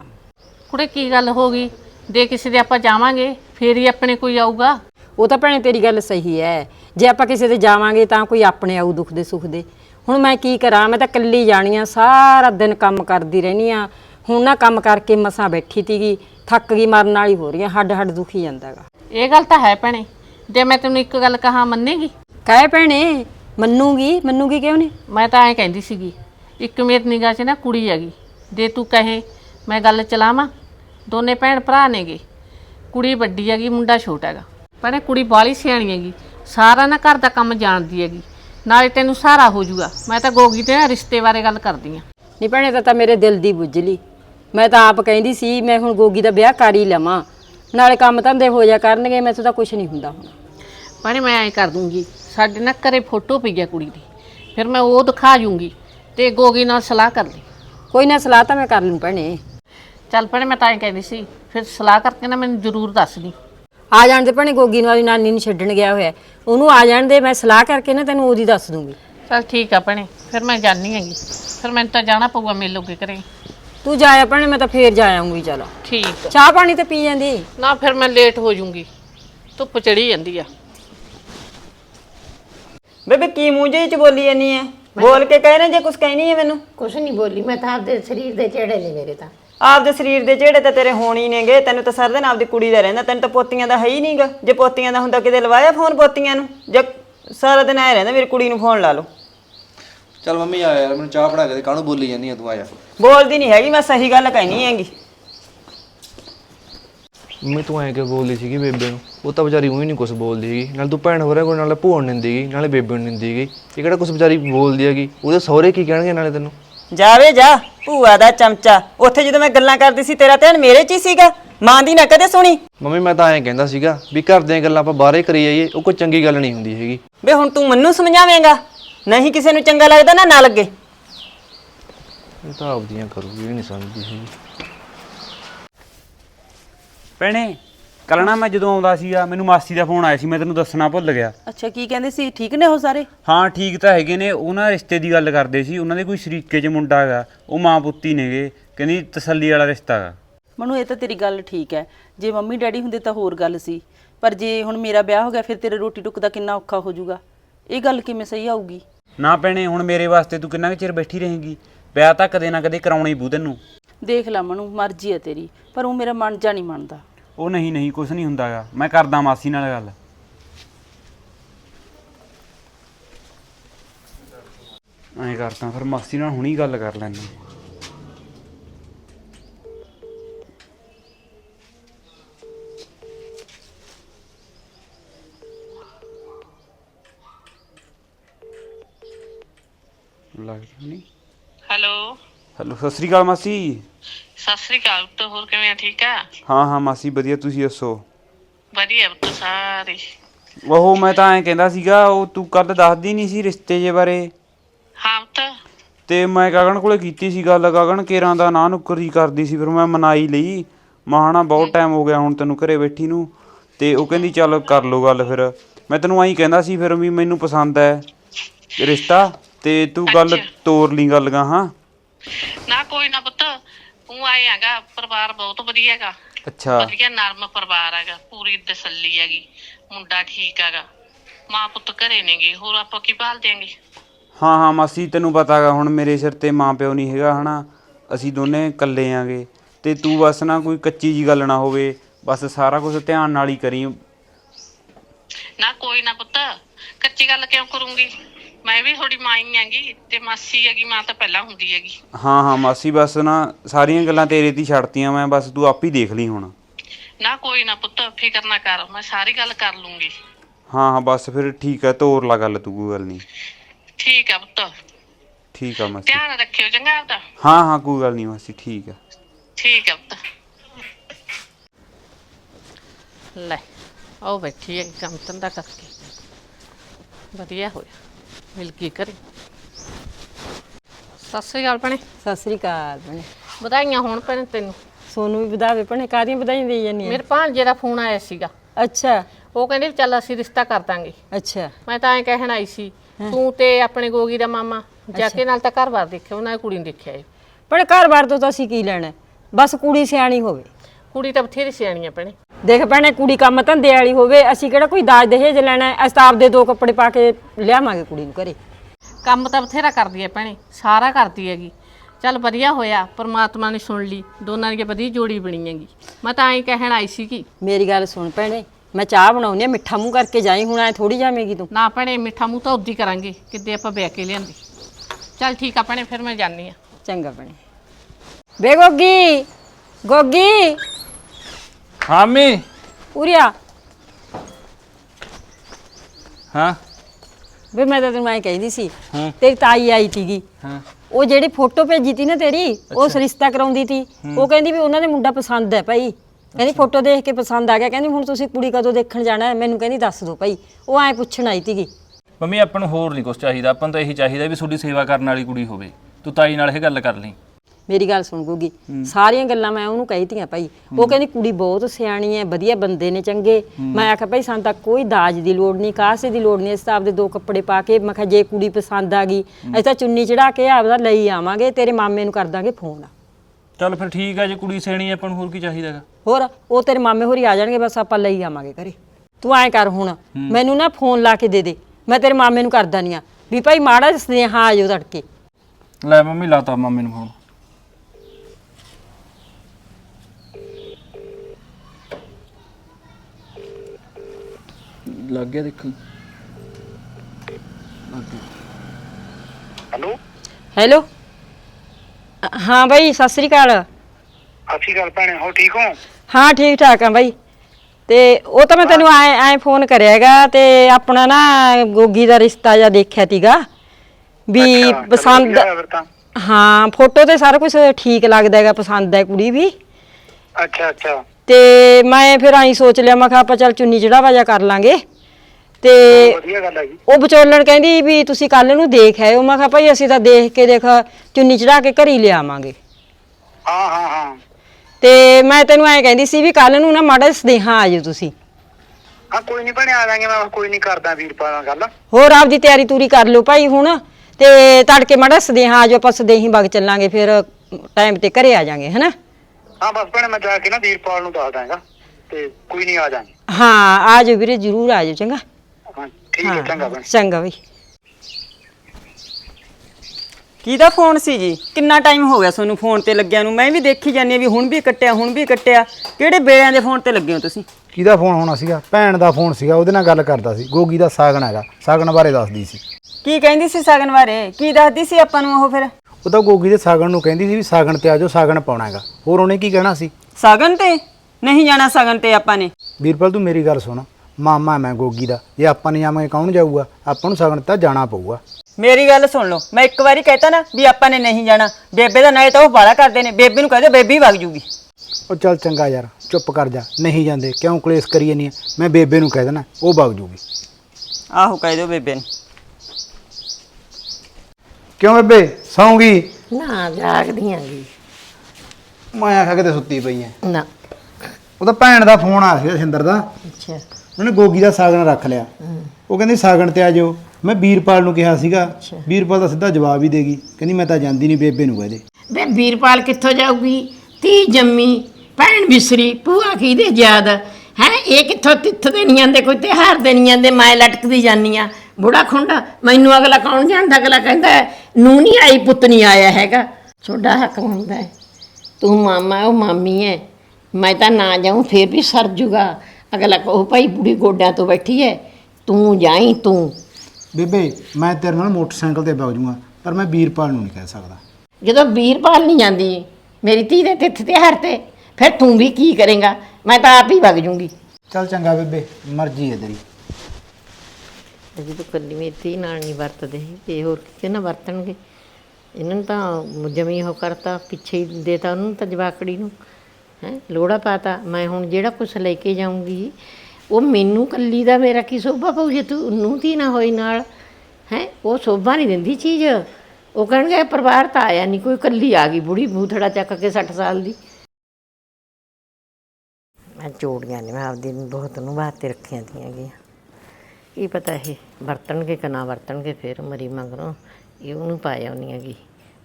Speaker 4: ਕੁੜੇ ਕੀ ਗੱਲ ਹੋ ਗਈ? ਜੇ ਕਿਸੇ ਦੇ ਆਪਾਂ ਜਾਵਾਂਗੇ ਫੇਰ ਹੀ ਆਪਣੇ ਕੋਈ ਆਊਗਾ।
Speaker 2: ਉਹ ਤਾਂ ਭੈਣੇ ਤੇਰੀ ਗੱਲ ਸਹੀ ਹੈ ਜੇ ਆਪਾਂ ਕਿਸੇ ਦੇ ਜਾਵਾਂਗੇ ਤਾਂ ਕੋਈ ਆਪਣੇ ਆਊ ਦੁੱਖ ਦੇ ਸੁੱਖ ਦੇ। ਹੁਣ ਮੈਂ ਕੀ ਕਰਾਂ? ਮੈਂ ਤਾਂ ਇਕੱਲੀ ਜਾਣੀ ਆ ਸਾਰਾ ਦਿਨ ਕੰਮ ਕਰਦੀ ਰਹਿਣੀ ਆ। ਹੁਣ ਨਾ ਕੰਮ ਕਰਕੇ ਮਸਾਂ ਬੈਠੀ ਤੀਗੀ ਥੱਕ ਗਈ ਮਰਨ ਵਾਲੀ ਹੋ ਰਹੀ ਆ ਹੱਡ ਹੱਡ ਦੁਖੀ ਜਾਂਦਾਗਾ
Speaker 4: ਇਹ ਗੱਲ ਤਾਂ ਹੈ ਭੈਣੇ। ਜੇ ਮੈਂ ਤੈਨੂੰ ਇੱਕ ਗੱਲ ਕਹਾ ਮੰਨੇਗੀ?
Speaker 2: ਕਾਹੇ ਭੈਣੇ ਮੰਨੂਗੀ ਮੰਨੂਗੀ ਕਿਉਂ ਨਹੀਂ
Speaker 4: ਮੈਂ ਤਾਂ ਐਂ ਕਹਿੰਦੀ ਸੀਗੀ ਇੱਕ ਮੇਰੀ ਨਿਗਾਹ 'ਚ ਨਾ ਕੁੜੀ ਹੈਗੀ ਜੇ ਤੂੰ ਕਹੇ ਮੈਂ ਗੱਲ ਚਲਾਵਾਂ ਦੋਨੇ ਭੈਣ ਭਰਾ ਨੇਗੇ ਕੁੜੀ ਵੱਡੀ ਹੈਗੀ ਮੁੰਡਾ ਛੋਟਾ ਹੈਗਾ ਭੈਣੇ ਕੁੜੀ ਬਾਲੀ ਸਿਆਣੀ ਹੈਗੀ ਸਾਰਾ ਨਾ ਘਰ ਦਾ ਕੰਮ ਜਾਣਦੀ ਹੈਗੀ ਨਾਲੇ ਤੈਨੂੰ ਸਹਾਰਾ ਹੋ ਜਾਊਗਾ ਮੈਂ ਤਾਂ ਗੋਗੀ ਤੇ ਨਾ ਰਿਸ਼ਤੇ ਬਾਰੇ ਗੱਲ ਕਰਦੀ ਆ।
Speaker 2: ਨਹੀਂ ਭੈਣੇ ਤਾਂ ਤਾਂ ਮੇਰੇ ਦਿਲ ਦੀ ਬੁੱਝ ਲਈ। ਮੈਂ ਤਾਂ ਆਪ ਕਹਿੰਦੀ ਸੀ ਮੈਂ ਹੁਣ ਗੋਗੀ ਦਾ ਵਿਆਹ ਕਰ ਹੀ ਲਵਾਂ। ਨਾਲੇ ਕੰਮ ਧੰਦੇ ਹੋ ਜਾ ਕਰਨਗੇ ਮੈਥੋਂ ਤਾਂ ਕੁਝ ਨਹੀਂ ਹੁੰਦਾ ਹੁਣ।
Speaker 4: ਭੈਣੇ ਮੈਂ ਐਂ ਕਰ ਦੂੰਗੀ ਸਾਡੇ ਨਾ ਘਰੇ ਫੋਟੋ ਪਈ ਹੈ ਕੁੜੀ ਦੀ। ਫਿਰ ਮੈਂ ਉਹ ਦਿਖਾ ਜੂੰਗੀ ਤੇ ਗੋਗੀ ਨਾਲ ਸਲਾਹ ਕਰ ਲਈ।
Speaker 2: ਕੋਈ ਨਾ ਸਲਾਹ ਤਾਂ ਮੈਂ ਕਰ ਲੂੰ ਭੈਣੇ।
Speaker 4: ਚੱਲ ਭੈਣੇ ਮੈਂ ਤਾਂ ਐਂ ਕਹਿੰਦੀ ਸੀ ਫਿਰ ਸਲਾਹ ਕਰਕੇ ਨਾ ਮੈਨੂੰ ਜ਼ਰੂਰ ਦੱਸ ਦੀ।
Speaker 2: ਆ ਜਾਣ ਦੇ ਭੈਣੇ ਗੋਗੀ ਨੂੰ ਵਾਲੀ ਨਾਨੀ ਨੂੰ ਛੱਡਣ ਗਿਆ ਹੋਇਆ। ਉਹਨੂੰ ਆ ਜਾਣ ਦੇ ਮੈਂ ਸਲਾਹ ਕਰਕੇ ਨਾ ਤੈਨੂੰ ਉਹਦੀ ਦੱਸ ਦੂੰਗੀ।
Speaker 4: ਚੱਲ ਠੀਕ ਆ ਭੈਣੇ ਫਿਰ ਮੈਂ ਜਾਣੀ ਹੈਗੀ। ਫਿਰ ਮੈਨੂੰ ਤਾਂ ਜਾਣਾ ਪਊਗਾ ਮੇਲੋ ਕੇ ਘਰੇ।
Speaker 2: ਤੂੰ ਜਾਇਆ ਭੈਣੇ ਮੈਂ ਤਾਂ ਫੇਰ ਜਾ ਆਉਂਗੀ ਚਲੋ।
Speaker 4: ਠੀਕ।
Speaker 2: ਚਾਹ ਪਾਣੀ ਤੇ ਪੀ ਜਾਂਦੀ?
Speaker 4: ਨਾ ਫਿਰ ਮੈਂ ਲੇਟ ਹੋ ਜੂੰਗੀ। ਧੁੱਪ ਚੜੀ ਜਾਂਦੀ ਆ।
Speaker 7: ਬੇਬੇ ਕੀ ਮੂੰਹ ਜਿਹੇ ਚ ਬੋਲੀ ਜਾਨੀ ਐ? ਬੋਲ ਕੇ ਕਹਿ ਰਹੇ ਜੇ ਕੁਝ ਕਹਿਣੀ ਹੈ ਮੈਨੂੰ।
Speaker 1: ਕੁਛ ਨਹੀਂ ਬੋਲੀ ਮੈਂ ਤਾਂ ਆਪਦੇ ਸਰੀਰ ਦੇ ਚਿਹੜੇ ਨੇ ਮੇਰੇ ਤਾਂ।
Speaker 7: ਆਪਦੇ ਸਰੀਰ ਦੇ ਜਿਹੜੇ ਤਾਂ ਤੇਰੇ ਹੋਣੀ ਨੇਗੇ ਤੈਨੂੰ ਤਾਂ ਸਾਰਾ ਦਿਨ ਆਪਦੀ ਕੁੜੀ ਦਾ ਰਹਿੰਦਾ ਤੈਨੂੰ ਤਾਂ ਪੋਤੀਆਂ ਦਾ ਹੈ ਹੀ ਨਹੀਂਗਾ। ਜੇ ਪੋਤੀਆਂ ਦਾ ਹੁੰਦਾ ਕਿਤੇ ਲਵਾਇਆ ਫੋਨ ਪੋਤੀਆਂ ਨੂੰ? ਜੇ ਸਾਰਾ ਦਿਨ ਆਏ ਰਹਿੰਦਾ ਮੇਰੀ ਕੁੜੀ ਨੂੰ ਫੋਨ ਲਾ ਲਓ।
Speaker 6: ਚੱਲ ਮੰਮੀ ਆ ਯਾਰ ਮੈਨੂੰ ਚਾਹ ਬਣਾ ਕੇ ਦੇ ਕਾਹਨੂੰ ਬੋਲੀ ਜਾਂਦੀ ਆ ਤੂੰ ਆ ਜਾ।
Speaker 7: ਬੋਲਦੀ ਨਹੀਂ ਹੈਗੀ ਮੈਂ ਸਹੀ ਗੱਲ ਕਹਿਣੀ ਹੈਗੀ।
Speaker 6: ਮੰਮੀ ਤੂੰ ਐਂ ਕਿ ਬੋਲਦੀ ਸੀਗੀ ਬੇਬੇ ਨੂੰ? ਉਹ ਤਾਂ ਵਿਚਾਰੀ ਉਹੀ ਨਹੀਂ ਕੁਝ ਬੋਲਦੀ ਹੈਗੀ ਨਾਲ ਤੂੰ ਭੈਣ ਹੋ ਰਿਹਾ ਕੋਲ ਨਾਲੇ ਭੂਣ ਨਿੰਦੀਗੀ ਨਾਲੇ ਬੇਬੇ ਨੂੰ ਨਿੰਦੀਗੀ ਇਹ ਕਿਹੜਾ ਕੁਝ ਵਿਚਾਰੀ ਬੋਲਦੀ ਹੈਗੀ? ਉਹਦੇ ਸਹੁਰੇ ਕੀ ਕਹਿਣਗੇ ਨਾਲੇ ਤੈਨੂੰ?
Speaker 7: ਜਾਵੇ ਜਾ। ਭੂਆ ਦਾ ਚਮਚਾ। ਉੱਥੇ ਜਦੋਂ ਮੈਂ ਗੱਲਾਂ ਕਰਦੀ ਸੀ ਤੇਰਾ ਧਿਆਨ ਮੇਰੇ 'ਚ ਹੀ ਸੀਗਾ। ਮਾਂ ਦੀ ਨਾ ਕਦੇ ਸੁਣੀ।
Speaker 6: ਮੰਮੀ ਮੈਂ ਤਾਂ ਐਂ ਕਹਿੰਦਾ ਸੀਗਾ ਵੀ ਘਰ ਦੀਆਂ ਗੱਲਾਂ ਆਪਾਂ ਬਾਹਰੇ ਕਰੀ ਜਾਈਏ ਉਹ ਕੋਈ ਚੰਗੀ ਗੱਲ ਨਹੀਂ ਹੁੰਦੀ ਹੈਗੀ।
Speaker 7: ਵੇ ਹੁਣ ਤੂੰ ਮੈਨੂੰ ਸਮਝਾਵੇਂਗਾ। ਨਹੀਂ ਕਿਸੇ ਨੂੰ ਚੰਗਾ ਲੱਗਦਾ ਨਾ ਨਾ ਲੱਗੇ।
Speaker 6: ਇਹ ਤਾਂ ਆਪਦੀਆਂ ਕਰੂਗੀ ਇਹ ਨਹੀਂ ਸਮਝਦੀ ਹੈਗੀ।
Speaker 8: ਭੈਣੇ ਕੱਲ ਨਾ ਮੈਂ ਜਦੋਂ ਆਉਂਦਾ ਸੀਗਾ ਮੈਨੂੰ ਮਾਸੀ ਦਾ ਫੋਨ ਆਇਆ ਸੀ ਮੈਂ ਤੈਨੂੰ ਦੱਸਣਾ ਭੁੱਲ ਗਿਆ।
Speaker 9: ਅੱਛਾ ਕੀ ਕਹਿੰਦੇ ਸੀ? ਠੀਕ ਨੇ ਉਹ ਸਾਰੇ?
Speaker 8: ਹਾਂ ਠੀਕ ਤਾਂ ਹੈਗੇ ਨੇ ਉਹਨਾਂ ਰਿਸ਼ਤੇ ਦੀ ਗੱਲ ਕਰਦੇ ਸੀ ਉਹਨਾਂ ਦੇ ਕੋਈ ਸ਼ਰੀਕੇ 'ਚ ਮੁੰਡਾ ਹੈਗਾ ਉਹ ਮਾਂ ਪੁੱਤੀ ਨੇਗੇ ਕਹਿੰਦੀ ਤਸੱਲੀ ਵਾਲਾ ਰਿਸ਼ਤਾ ਹੈਗਾ।
Speaker 9: ਮਨੂੰ ਇਹ ਤਾਂ ਤੇਰੀ ਗੱਲ ਠੀਕ ਹੈ। ਜੇ ਮੰਮੀ ਡੈਡੀ ਹੁੰਦੇ ਤਾਂ ਹੋਰ ਗੱਲ ਸੀ। ਪਰ ਜੇ ਹੁਣ ਮੇਰਾ ਵਿਆਹ ਹੋ ਗਿਆ ਫਿਰ ਤੇਰੇ ਰੋਟੀ ਟੁੱਕ ਦਾ ਕਿੰਨਾ ਔਖਾ ਹੋ ਜਾਊਗਾ। ਇਹ ਗੱਲ ਕਿਵੇਂ ਸਹੀ ਆਊਗੀ?
Speaker 8: ਨਾ ਭੈਣੇ ਹੁਣ ਮੇਰੇ ਵਾਸਤੇ ਤੂੰ ਕਿੰਨਾ ਕੁ ਚਿਰ ਬੈਠੀ ਰਹੇਂਗੀ? ਵਿਆਹ ਤਾਂ ਕਦੇ ਨਾ ਕਦੇ ਕਰਾਉਣਾ ਹੀ ਪਊ ਤੈਨੂੰ।
Speaker 9: ਦੇਖ ਲੈ ਮਨੂੰ ਮਰਜ਼ੀ ਹੈ ਤੇਰੀ ਪਰ ਉਹ ਮੇਰਾ ਮਨ ਜਾ ਨਹੀਂ ਮੰਨਦਾ।
Speaker 8: ਉਹ ਨਹੀਂ ਨਹੀਂ ਕੁਝ ਨਹੀਂ ਹੁੰਦਾਗਾ। ਮੈਂ ਕਰਦਾ ਮਾਸੀ ਨਾਲ ਗੱਲ। ਐਂ ਕਰਦਾ ਫਿਰ ਮਾਸੀ ਨਾਲ ਹੁਣੀ ਗੱਲ ਕਰ ਲੈਂਦਾ। ਲੱਗਦਾ ਨਹੀਂ
Speaker 4: ਹੈਲੋ।
Speaker 8: ਹੈਲੋ ਸਤਿ ਸ੍ਰੀ ਅਕਾਲ ਮਾਸੀ।
Speaker 4: ਸਤਿ ਸ੍ਰੀ ਅਕਾਲ ਪੁੱਤ ਹੋਰ ਕਿਵੇਂ ਆ? ਠੀਕ ਆ?
Speaker 8: ਹਾਂ ਹਾਂ ਮਾਸੀ ਵਧੀਆ ਤੁਸੀਂ ਦੱਸੋ?
Speaker 4: ਵਧੀਆ ਪੁੱਤ ਸਾਰੇ।
Speaker 8: ਉਹ ਮੈਂ ਤਾਂ ਐਂ ਕਹਿੰਦਾ ਸੀਗਾ ਉਹ ਤੂੰ ਕੱਲ ਦੱਸਦੀ ਨਹੀਂ ਸੀ ਰਿਸ਼ਤੇ ਜੇ ਬਾਰੇ?
Speaker 4: ਹਾਂ ਪੁੱਤ।
Speaker 8: ਤੇ ਮੈਂ ਗਗਨ ਕੋਲੇ ਕੀਤੀ ਸੀ ਗੱਲ ਗਗਨ ਕੇਰਾਂ ਦਾ ਨਾਂ ਨੁਕਰੀ ਕਰਦੀ ਸੀ ਫਿਰ ਮੈਂ ਮਨਾਈ ਲਈ। ਮਾਹਣਾ ਬਹੁਤ ਟਾਈਮ ਹੋ ਗਿਆ ਹੁਣ ਤੈਨੂੰ ਘਰੇ ਬੈਠੀ ਨੂੰ। ਤੇ ਉਹ ਕਹਿੰਦੀ ਚੱਲ ਕਰ ਲੋ ਗੱਲ ਫਿਰ। ਮੈਂ ਤੈਨੂੰ ਐਂ ਕਹਿੰਦਾ ਸੀ ਫਿਰ ਵੀ ਮੈਨੂੰ ਪਸੰਦ ਹੈ ਰਿਸ਼ਤਾ ਤੇ ਤੂੰ ਗੱਲ ਤੋਰ ਲਈ ਗੱਲ ਗਾ ਹਾਂ।
Speaker 4: ਨਾ ਕੋਈ ਨਾ ਪੁੱਤ। ਤੂੰ ਆਏ ਹੈਗਾ ਪਰਿਵਾਰ ਬਹੁਤ ਵਧੀਆ ਹੈਗਾ।
Speaker 8: ਅੱਛਾ।
Speaker 4: ਵਧੀਆ ਨਰਮ ਪਰਿਵਾਰ ਹੈਗਾ ਪੂਰੀ ਤਸੱਲੀ ਹੈਗੀ ਮੁੰਡਾ ਠੀਕ ਹੈਗਾ। ਮਾਂ ਪੁੱਤ ਘਰੇ ਨੇਗੇ ਹੋਰ ਆਪਾਂ ਕੀ ਭਾਲ ਦਿਆਂਗੇ?
Speaker 8: ਹਾਂ ਹਾਂ ਮਾਸੀ ਤੈਨੂੰ ਪਤਾ ਹੈਗਾ ਹੁਣ ਮੇਰੇ ਸਿਰ ਤੇ ਮਾਂ ਪਿਓ ਨਹੀਂ ਹੈਗਾ ਹਨਾ? ਅਸੀਂ ਦੋਨੇ ਇਕੱਲੇ ਆਂਗੇ। ਤੇ ਤੂੰ ਬਸ ਨਾ ਕੋਈ ਕੱਚੀ ਜੀ ਗੱਲ ਨਾ ਹੋਵੇ ਬਸ ਸਾਰਾ ਕੁਝ ਧਿਆਨ ਨਾਲ ਹੀ ਕਰੀ।
Speaker 4: ਨਾ ਕੋਈ ਨਾ ਪੁੱਤ ਕੱਚੀ ਗੱਲ ਕਿਉਂ ਕਰੂੰਗੀ? ਮੈਂ ਵੀ ਥੋੜੀ ਮਾਂ ਹੀ ਆਂਗੀ ਤੇ ਮਾਸੀ ਹੈਗੀ ਮਾਂ ਤਾਂ ਪਹਿਲਾਂ ਹੁੰਦੀ ਹੈਗੀ।
Speaker 8: ਹਾਂ ਹਾਂ ਮਾਸੀ ਬਸ ਨਾ ਸਾਰੀਆਂ ਗੱਲਾਂ ਤੇਰੇ ਤੇ ਹੀ ਛੱਡਤੀਆਂ ਮੈਂ ਬਸ ਤੂੰ ਆਪ ਹੀ ਦੇਖ ਲਈ ਹੁਣ।
Speaker 4: ਨਾ ਕੋਈ ਨਾ ਪੁੱਤ ਫਿਕਰ ਨਾ ਕਰ ਮੈਂ ਸਾਰੀ ਗੱਲ ਕਰ ਲੂੰਗੀ।
Speaker 8: ਹਾਂ ਹਾਂ ਬਸ ਫਿਰ ਠੀਕ ਹੈ ਤੋਰ ਲਾ ਗੱਲ ਤੂੰ ਕੋਈ ਗੱਲ ਨਹੀਂ
Speaker 4: ਠੀਕ ਆ ਪੁੱਤ।
Speaker 8: ਠੀਕ ਆ ਮਾਸੀ।
Speaker 4: ਧਿਆਨ ਰੱਖਿਓ ਚੰਗਾ ਆਪਦਾ।
Speaker 8: ਹਾਂ ਹਾਂ ਕੋਈ ਗੱਲ ਨਹੀਂ ਮਾਸੀ ਠੀਕ ਆ।
Speaker 4: ਠੀਕ ਆ ਪੁੱਤ। ਲੈ ਆਓ ਬੈਠੀ ਹੈ ਕੰਮ ਧੰਦਾ ਕਰਕੇ। ਵਧੀਆ ਹੋਇਆ। ਮਿਲ ਕੇ ਕਰੇ। ਸਤਿ ਸ੍ਰੀ ਅਕਾਲ ਭੈਣੇ।
Speaker 2: ਸਤਿ ਸ੍ਰੀ ਅਕਾਲ ਭੈਣੇ।
Speaker 4: ਵਧਾਈਆਂ ਹੋਣ ਭੈਣੇ ਤੈਨੂੰ।
Speaker 2: ਸੋਨੂੰ ਵੀ ਵਧਾਵੇ ਭੈਣੇ ਕਾਹਦੀਆਂ ਵਧਾਈਆਂ ਦੇਈ ਜਾਂਦੀਆਂ
Speaker 4: ਮੇਰੇ ਭਾਂਜੇ ਦਾ ਫੋਨ ਆਇਆ ਸੀਗਾ।
Speaker 2: ਅੱਛਾ।
Speaker 4: ਉਹ ਕਹਿੰਦੇ ਵੀ ਚੱਲ ਅਸੀਂ ਰਿਸ਼ਤਾ ਕਰ ਦਾਂਗੇ।
Speaker 2: ਅੱਛਾ।
Speaker 4: ਮੈਂ ਤਾਂ ਐਂ ਕਹਿਣ ਆਈ ਸੀ ਤੂੰ ਤੇ ਆਪਣੇ ਗੋਗੀ ਦਾ ਮਾਮਾ ਜਾ ਕੇ ਨਾਲ ਤਾਂ ਘਰ-ਬਾਰ ਦੇਖਿਆ ਉਹਨਾਂ ਨੇ ਕੁੜੀ ਨੂੰ ਦੇਖਿਆ ਏ।
Speaker 2: ਭੈਣੇ ਘਰ-ਬਾਰ ਤੋਂ ਤਾਂ ਅਸੀਂ ਕੀ ਲੈਣਾ? ਬਸ ਕੁੜੀ ਸਿਆਣੀ ਹੋਵੇ।
Speaker 4: ਕੁੜੀ ਤਾਂ ਬਥੇਰੀ ਸਿਆਣੀ ਆ ਭੈਣੇ।
Speaker 2: ਦੇਖ ਭੈਣੇ ਕੁੜੀ ਕੰਮ ਧੰਦੇ ਵਾਲੀ ਹੋਵੇ ਅਸੀਂ ਕਿਹੜਾ ਕੋਈ ਦਾਜ ਦਹੇਜ ਲੈਣਾ ਹੈ? ਅਸੀਂ ਤਾਂ ਆਪਦੇ ਦੋ ਕੱਪੜੇ ਪਾ ਕੇ ਲਿਆਵਾਂਗੇ ਕੁੜੀ ਨੂੰ ਘਰੇ।
Speaker 4: ਕੰਮ ਤਾਂ ਬਥੇਰਾ ਕਰਦੀ ਐ ਭੈਣੇ ਸਾਰਾ ਕਰਦੀ ਹੈਗੀ। ਚੱਲ ਵਧੀਆ ਹੋਇਆ ਪਰਮਾਤਮਾ ਨੇ ਸੁਣ ਲਈ ਦੋਨਾਂ ਦੀ ਵਧੀਆ ਜੋੜੀ ਬਣੀ ਹੈਗੀ। ਮੈਂ ਤਾਂ ਐਂ ਕਹਿਣ ਆਈ ਸੀ ਕਿ
Speaker 2: ਮੇਰੀ ਗੱਲ ਸੁਣ ਭੈਣੇ ਮੈਂ ਚਾਹ ਬਣਾਉਣੀ ਆ ਮਿੱਠਾ ਮੂੰਹ ਕਰਕੇ ਜਾਈ ਹੁਣ ਐ ਥੋੜੀ ਜਾਵੇਂਗੀ ਤੂੰ।
Speaker 4: ਨਾ ਭੈਣੇ ਮਿੱਠਾ ਮੂੰਹ ਤਾਂ ਉਦੀ ਕਰਾਂਗੇ ਕਿੱਦੇ ਆਪਾਂ ਬੈ ਕੇ ਲਿਆਂਦੀ। ਚੱਲ ਠੀਕ ਆ ਭੈਣੇ ਫਿਰ ਮੈਂ ਜਾਣੀ ਆ
Speaker 2: ਚੰਗਾ ਭੈਣੇ। ਬੇ ਗੋਗੀ ਗੋਗੀ।
Speaker 3: ਹਾਂ ਮੀ
Speaker 2: ਉਰੀਆ
Speaker 3: ਹਾਂ
Speaker 2: ਵੇ ਮੈਂ ਤਾਂ ਤੈਨੂੰ ਐਂ ਕਹਿੰਦੀ ਸੀ ਤੇਰੀ ਤਾਈ ਆਈ ਤੀਗੀ
Speaker 3: ਹਾਂ
Speaker 2: ਉਹ ਜਿਹੜੀ ਫੋਟੋ ਭੇਜੀ ਤੀ ਨਾ ਤੇਰੀ ਉਹ ਰਿਸ਼ਤਾ ਕਰਾਉਂਦੀ ਤੀ। ਉਹ ਕਹਿੰਦੀ ਵੀ ਉਹਨਾਂ ਦੇ ਮੁੰਡਾ ਪਸੰਦ ਹੈ ਭਾਈ। ਕਹਿੰਦੀ ਫੋਟੋ ਦੇਖ ਕੇ ਪਸੰਦ ਆ ਗਿਆ। ਕਹਿੰਦੀ ਹੁਣ ਤੁਸੀਂ ਕੁੜੀ ਕਦੋਂ ਦੇਖਣ ਜਾਣਾ ਹੈ? ਮੈਨੂੰ ਕਹਿੰਦੀ ਦੱਸ ਦਿਓ ਭਾਈ। ਉਹ ਐਂ ਪੁੱਛਣ ਆਈ ਤੀਗੀ
Speaker 3: ਮੰਮੀ ਆਪਾਂ ਨੂੰ ਹੋਰ ਨਹੀਂ ਕੁਝ ਚਾਹੀਦਾ। ਆਪਾਂ ਨੂੰ ਤਾਂ ਇਹੀ ਚਾਹੀਦਾ ਵੀ ਤੁਹਾਡੀ ਸੇਵਾ ਕਰਨ ਵਾਲੀ ਕੁੜੀ ਹੋਵੇ। ਤੂੰ ਤਾਈ ਨਾਲ ਇਹ ਗੱਲ ਕਰ ਲਈ।
Speaker 2: ਮੇਰੀ ਗੱਲ ਸੁਣ ਗੋਗੀ। ਸਾਰੀਆਂ ਗੱਲਾਂ ਮੈਂ ਉਹਨੂੰ ਕਹੀ ਤੀਆਂ ਭਾਈ। ਉਹ ਕਹਿੰਦੀ ਕੁੜੀ ਬਹੁਤ ਸਿਆਣੀ ਹੈ ਵਧੀਆ ਬੰਦੇ ਨੇ ਚੰਗੇ। ਮੈਂ ਆਖਿਆ ਭਾਈ ਸਾਨੂੰ ਤਾਂ ਕੋਈ ਦਾਜ ਦੀ ਲੋੜ ਨਹੀਂ ਕਾਸੇ ਦੀ ਲੋੜ ਨਹੀਂ। ਇਸ ਤਾਂ ਆਪਦੇ ਦੋ ਕੱਪੜੇ ਪਾ ਕੇ ਮੈਂ ਕਿਹਾ ਜੇ ਕੁੜੀ ਪਸੰਦ ਆ ਗਈ ਅਸੀਂ ਤਾਂ ਚੁੰਨੀ ਚੜਾ ਕੇ ਆਪਦਾ ਲਈ ਆਵਾਂਗੇ ਤੇਰੇ ਮਾਮੇ ਨੂੰ ਕਰ ਦਾਂਗੇ ਫੋਨ।
Speaker 3: ਚੱਲ ਫਿਰ ਠੀਕ ਆ ਜੇ ਕੁੜੀ ਸੈਣੀ ਆਪਾਂ ਨੂੰ ਹੋਰ ਕੀ ਚਾਹੀਦਾਗਾ
Speaker 2: ਹੋਰ ਉਹ ਤੇਰੇ ਮਾਮੇ ਹੋਰੀ ਆ ਜਾਣਗੇ ਬਸ ਆਪਾਂ ਲਈ ਆਵਾਂਗੇ ਘਰੇ। ਤੂੰ ਐਂ ਕਰ ਹੁਣ ਮੈਨੂੰ ਨਾ ਫੋਨ ਲਾ ਕੇ ਦੇ ਦੇ ਮੈਂ ਤੇਰੇ ਮਾਮੇ ਨੂੰ ਕਰ ਦਾਨੀ ਆ। ਵੀ ਭਾਈ ਮਾੜਾ ਸੁਨੇਹਾ ਆ ਜਾਓ ਤੜਕੇ।
Speaker 3: ਲੈ ਮੰਮੀ ਲਾਤਾ ਮੰਮੀ ਨੂੰ ਫੋਨ। ਲੱਗ ਗਿਆ ਦੇਖੀ
Speaker 5: ਹੈਲੋ?
Speaker 2: ਹੈਲੋ? ਅ- ਹਾਂ ਬਾਈ ਸਤਿ ਸ੍ਰੀ ਅਕਾਲ।
Speaker 5: ਅੱਛੀ ਗੱਲ ਭੈਣੇ ਹੋ ਠੀਕ ਹੋ?
Speaker 2: ਹਾਂ ਠੀਕ ਠਾਕ ਆ ਬਾਈ। ਤੇ ਉਹ ਤਾਂ ਮੈਂ ਤੈਨੂੰ ਐ ਐ ਫੋਨ ਕਰਿਆ ਹੈਗਾ ਤੇ ਆਪਣਾ ਨਾ ਗੋਗੀ ਦਾ ਰਿਸ਼ਤਾ ਜਾਂ ਦੇਖਿਆ ਤੀਗਾ। ਵੀ ਪਸੰਦ
Speaker 5: ਫਿਰ ਤਾਂ।
Speaker 2: ਹਾਂ ਫੋਟੋ ਤੇ ਸਾਰਾ ਕੁਝ ਠੀਕ ਲੱਗਦਾ ਹੈਗਾ ਪਸੰਦ ਹੈ ਕੁੜੀ ਵੀ।
Speaker 5: ਅੱਛਾ ਅੱਛਾ।
Speaker 2: ਤੇ ਮੈਂ ਫਿਰ ਆਈ ਸੋਚ ਲਿਆ ਮੈਂ ਕਿਹਾ ਆਪਾਂ ਚੱਲ ਚੁੰਨੀ ਚੜਾਵਾ ਜਾ ਕਰ ਲਾਂਗੇ। ਤੇ
Speaker 5: ਵਧੀਆ ਗੱਲ ਹੈ ਜੀ।
Speaker 2: ਉਹ ਵਿਚੋਲਣ ਕਹਿੰਦੀ ਵੀ ਤੁਸੀਂ ਕੱਲ ਨੂੰ ਦੇਖ ਆਇਓ। ਮੈਂ ਕਿਹਾ ਭਾਈ ਅਸੀਂ ਤਾਂ ਦੇਖ ਕੇ ਦੇਖ ਚੁੰਨੀ ਚੜਾ ਕੇ ਘਰੀ ਲਿਆਵਾਂਗੇ।
Speaker 5: ਹਾਂ ਹਾਂ ਹਾਂ।
Speaker 2: ਤੇ ਮੈਂ ਤੈਨੂੰ ਐਂ ਕਹਿੰਦੀ ਸੀ ਵੀ ਕੱਲ ਨੂੰ ਨਾ ਮਾੜਾ ਜਿਹਾ ਸੁਨੇਹਾ ਆ ਜਾਓ ਤੁਸੀਂ।
Speaker 5: ਹਾਂ ਕੋਈ ਨਹੀਂ ਭੈਣੇ ਆ ਜਾਾਂਗੇ ਮੈਂ ਕੋਈ ਨਹੀਂ ਕਰਦਾ ਵੀਰਪਾਲ ਨਾਲ ਗੱਲ।
Speaker 2: ਹੋਰ ਆਪਦੀ ਤਿਆਰੀ ਤੂਰੀ ਕਰ ਲਓ ਭਾਈ ਹੁਣ। ਤੇ ਤੜਕੇ ਮਾੜਾ ਸੁਨੇਹਾ ਆ ਜਾਓ ਆਪਾਂ ਸਦੇਹੀ ਵਗ ਚੱਲਾਂਗੇ ਫਿਰ ਟਾਈਮ ਤੇ ਘਰੇ ਆ ਜਾਾਂਗੇ ਹੈਨਾ?
Speaker 5: ਹਾਂ ਬਸ ਭੈਣੇ ਮੈਂ ਜਾ ਕੇ ਨਾ ਵੀਰਪਾਲ ਨੂੰ ਦੱਸ ਦਾਂਗਾ। ਤੇ ਕੋਈ ਨਹੀਂ ਆ ਜਾਾਂਗੇ
Speaker 2: ਹਾਂ ਆ ਜਾਓ ਵੀਰੇ ਜ਼ਰੂਰ ਆ ਜਾਓ ਚੰਗਾ।
Speaker 5: ਠੀਕ ਹੈ ਚੰਗਾ ਭੈਣੇ।
Speaker 2: ਚੰਗਾ ਬਈ।
Speaker 7: ਕਿਹਦਾ ਫੋਨ ਸੀ ਜੀ? ਕਿੰਨਾ ਟਾਈਮ ਹੋ ਗਿਆ ਤੁਹਾਨੂੰ ਫੋਨ ਤੇ ਲੱਗਿਆ ਨੂੰ? ਮੈਂ ਵੀ ਦੇਖੀ ਜਾਂਦੀ ਹਾਂ ਵੀ ਹੁਣ ਵੀ ਕੱਟਿਆ ਹੁਣ ਵੀ ਕੱਟਿਆ। ਕਿਹੜੇ ਬੇੜਿਆਂ ਦੇ ਫੋਨ ਤੇ ਲੱਗੇ ਹੋ ਤੁਸੀਂ?
Speaker 5: ਕਿਹਦਾ ਫੋਨ ਹੋਣਾ ਸੀਗਾ? ਭੈਣ ਦਾ ਫੋਨ ਸੀਗਾ ਉਹਦੇ ਨਾਲ ਗੱਲ ਕਰਦਾ ਸੀ। ਗੋਗੀ ਦਾ ਸਾਗਣ ਹੈਗਾ ਸਾਗਣ ਬਾਰੇ ਦੱਸਦੀ ਸੀ।
Speaker 7: ਕੀ ਕਹਿੰਦੀ ਸੀ ਸਗਨ ਬਾਰੇ? ਕੀ ਦੱਸਦੀ ਸੀ ਆਪਾਂ ਨੂੰ ਉਹ ਫਿਰ?
Speaker 5: ਉਹ ਤਾਂ ਗੋਗੀ ਦੇ ਸਾਗਣ ਨੂੰ ਕਹਿੰਦੀ ਸੀ ਵੀ ਸਾਗਣ ਤੇ ਆਜੋ ਸਾਗਣ ਪਾਉਣਾ ਹੈਗਾ। ਹੋਰ ਉਹਨੇ ਕੀ ਕਹਿਣਾ ਸੀ?
Speaker 7: ਸਗਨ ਤੇ? ਨਹੀਂ ਜਾਣਾ ਸਗਨ ਤੇ ਆਪਾਂ ਨੇ।
Speaker 5: ਵੀਰਪਾਲ ਤੂੰ ਮੇਰੀ ਗੱਲ ਸੁਣ। ਮਾਮਾ ਮੈਂ ਗੋਗੀ ਦਾ। ਜੇ ਆਪਾਂ ਨਹੀਂ ਜਾਵਾਂਗੇ ਕੌਣ ਜਾਊਗਾ? ਆਪਾਂ ਨੂੰ ਸਾਗਣ ਤਾਂ ਜਾਣਾ ਪਊਗਾ।
Speaker 7: ਮੇਰੀ ਗੱਲ ਸੁਣ ਲਓ। ਮੈਂ ਇੱਕ ਵਾਰੀ ਕਹਿਤਾ ਨਾ ਵੀ ਆਪਾਂ ਨੇ ਨਹੀਂ ਜਾਣਾ। ਬੇਬੇ ਦਾ ਨਾਲੇ ਤਾਂ ਉਹ ਬਾਲਾ ਕਰਦੇ ਨੇ। ਬੇਬੇ ਨੂੰ ਕਹਦੇ ਬੇਬੀ ਵਗ ਜੂਗੀ।
Speaker 5: ਉਹ ਚੱਲ ਚੰਗਾ ਯਾਰ ਚੁੱਪ ਕਰ ਜਾ। ਨਹੀਂ ਜਾਂਦੇ। ਕਿਉਂ ਕਲੇਸ਼ ਕਰੀਏ ਨਹੀਂ ਮੈਂ ਬੇਬੇ ਨੂੰ ਕਹਿ ਦੇਣਾ ਉਹ ਵਗ ਜੂਗੀ।
Speaker 7: ਆਹੋ ਕਹਿ ਦਿਓ ਬੇਬੇ ਨੂੰ।
Speaker 5: ਕਿਉਂ ਬੇਬੇ? ਸੌਂਗੀ?
Speaker 1: ਨਾ ਜਾਗਦੀਆਂ ਜੀ।
Speaker 5: ਮੈਂ ਆਖਿਆ ਕਿਤੇ ਸੁੱਤੀ ਪਈ ਐ।
Speaker 1: ਨਾ।
Speaker 5: ਉਹ ਤਾਂ ਭੈਣ ਦਾ ਫੋਨ ਆਇਆ ਸੀ ਸਿੰਦਰ ਦਾ।
Speaker 1: ਅੱਛਾ।
Speaker 5: ਉਹਨੇ ਗੋਗੀ ਦਾ ਸਾਗਣ ਰੱਖ ਲਿਆ। ਉਹ ਕਹਿੰਦੀ ਸਾਗਣ ਤੇ ਆ ਜਾਓ। ਮੈਂ ਵੀਰਪਾਲ ਨੂੰ ਕਿਹਾ ਸੀਗਾ ਵੀਰਪਾਲ ਦਾ ਸਿੱਧਾ ਜਵਾਬ ਹੀ ਦੇਗੀ। ਕਹਿੰਦੀ ਮੈਂ ਤਾਂ ਜਾਂਦੀ ਨਹੀਂ ਬੇਬੇ ਨੂੰ ਕਹਦੇ
Speaker 1: ਵੇ ਵੀਰਪਾਲ ਕਿੱਥੋਂ ਜਾਊਗੀ? ਤੀ ਜੰਮੀ ਭੈਣ ਬਿਸਰੀ ਭੂਆ ਕੀ ਦੇ ਯਾਦ? ਹੈ ਇਹ ਕਿੱਥੋਂ ਤਿੱਥ ਦੇ ਨਹੀਂ ਜਾਂਦੇ ਕੋਈ ਤਿਉਹਾਰ ਦੇ ਨਹੀਂ ਜਾਂਦੇ ਮੈਂ ਲਟਕਦੀ ਜਾਨੀ ਆ। ਬੁੜਾ ਖੁੰਡਾ ਮੈਨੂੰ ਅਗਲਾ ਕੌਣ ਜਾਣਦਾ? ਅਗਲਾ ਕਹਿੰਦਾ ਨੂੰ ਨਹੀਂ ਆਈ ਪੁੱਤ ਨਹੀਂ ਆਇਆ ਹੈਗਾ। ਛੋਡਾ ਹੱਕ ਹੁੰਦਾ ਹੈ। ਤੂੰ ਮਾਮਾ ਉਹ ਮਾਮੀ ਹੈ ਮੈਂ ਤਾਂ ਨਾ ਜਾਊਂ ਫੇਰ ਵੀ ਸਰ ਜੂਗਾ। ਅਗਲਾ ਕਹੂ ਭਾਈ ਬੁੜੀ ਗੋਡਿਆਂ ਤੋਂ ਬੈਠੀ ਹੈ ਤੂੰ ਜਾਈ ਤੂੰ।
Speaker 5: ਬੇਬੇ ਮੈਂ ਤੇਰੇ ਨਾਲ ਮੋਟਰਸਾਈਕਲ ਤੇ ਵਗ ਜੂਗਾ ਪਰ ਮੈਂ ਵੀਰਪਾਲ ਨੂੰ ਨਹੀਂ ਕਹਿ ਸਕਦਾ।
Speaker 1: ਜਦੋਂ ਵੀਰਪਾਲ ਨਹੀਂ ਜਾਂਦੀ ਮੇਰੀ ਧੀ ਦੇ ਤਿੱਥ ਤਿਉਹਾਰ ਤੇ ਫਿਰ ਤੂੰ ਵੀ ਕੀ ਕਰੇਗਾ? ਮੈਂ ਤਾਂ ਆਪ ਹੀ ਵਗ ਜੂੰਗੀ।
Speaker 5: ਚੱਲ ਚੰਗਾ ਬੇਬੇ ਮਰਜ਼ੀ ਹੈ ਤੇਰੀ।
Speaker 1: ਜਦੋਂ ਕੱਲੀ ਮੇਰੀ ਧੀ ਨਾਲ ਨਹੀਂ ਵਰਤਦੇ ਤੇ ਹੋਰ ਕਿਤੇ ਨਾ ਵਰਤਣਗੇ। ਇਹਨਾਂ ਨੂੰ ਤਾਂ ਜਮੀ ਉਹ ਕਰਤਾ ਪਿੱਛੇ ਹੀ ਦੇਤਾ ਉਹਨੂੰ ਤਾਂ ਜਵਾਕੜੀ ਨੂੰ। ਹੈ, ਲੋੜਾ ਪਾਤਾ। ਮੈਂ ਹੁਣ ਜਿਹੜਾ ਕੁਛ ਲੈ ਕੇ ਜਾਊਂਗੀ, ਉਹ ਮੈਨੂੰ ਕੱਲੀ ਦਾ ਮੇਰਾ ਕੀ ਸੋਭਾ ਪਊ ਜੇ ਤੂੰ ਨੂੰ ਧੀ ਨਾ ਹੋਈ ਨਾਲ? ਹੈ, ਉਹ ਸੋਭਾ ਨਹੀਂ ਦਿੰਦੀ ਚੀਜ਼। ਉਹ ਕਹਿਣਗੇ, ਪਰਿਵਾਰ ਤਾਂ ਆਇਆ ਨਹੀਂ ਕੋਈ ਕੱਲੀ ਆ ਗਈ ਬੁੜੀ ਬੂਥੜਾ ਚੱਕ ਕੇ 60 ਸਾਲ ਦੀ। ਮੈਂ ਚੋੜੀਆਂ ਨੇ, ਮੈਂ ਆਪਦੀ ਨੂੰ ਬਹੁਤ ਨੂੰ ਬਾਤ ਤੇ ਰੱਖੀਆਂ ਦੀਆਂ ਗਈਆਂ ਕੀ ਪਤਾ ਇਹ ਵਰਤਣਗੇ ਕਿ ਨਾ ਵਰਤਣਗੇ, ਫਿਰ ਮਰੀ ਮੰਗਰੋਂ ਇਹ ਉਹਨੂੰ ਪਾਇਆ ਹੁੰਦੀਆਂ ਗੀ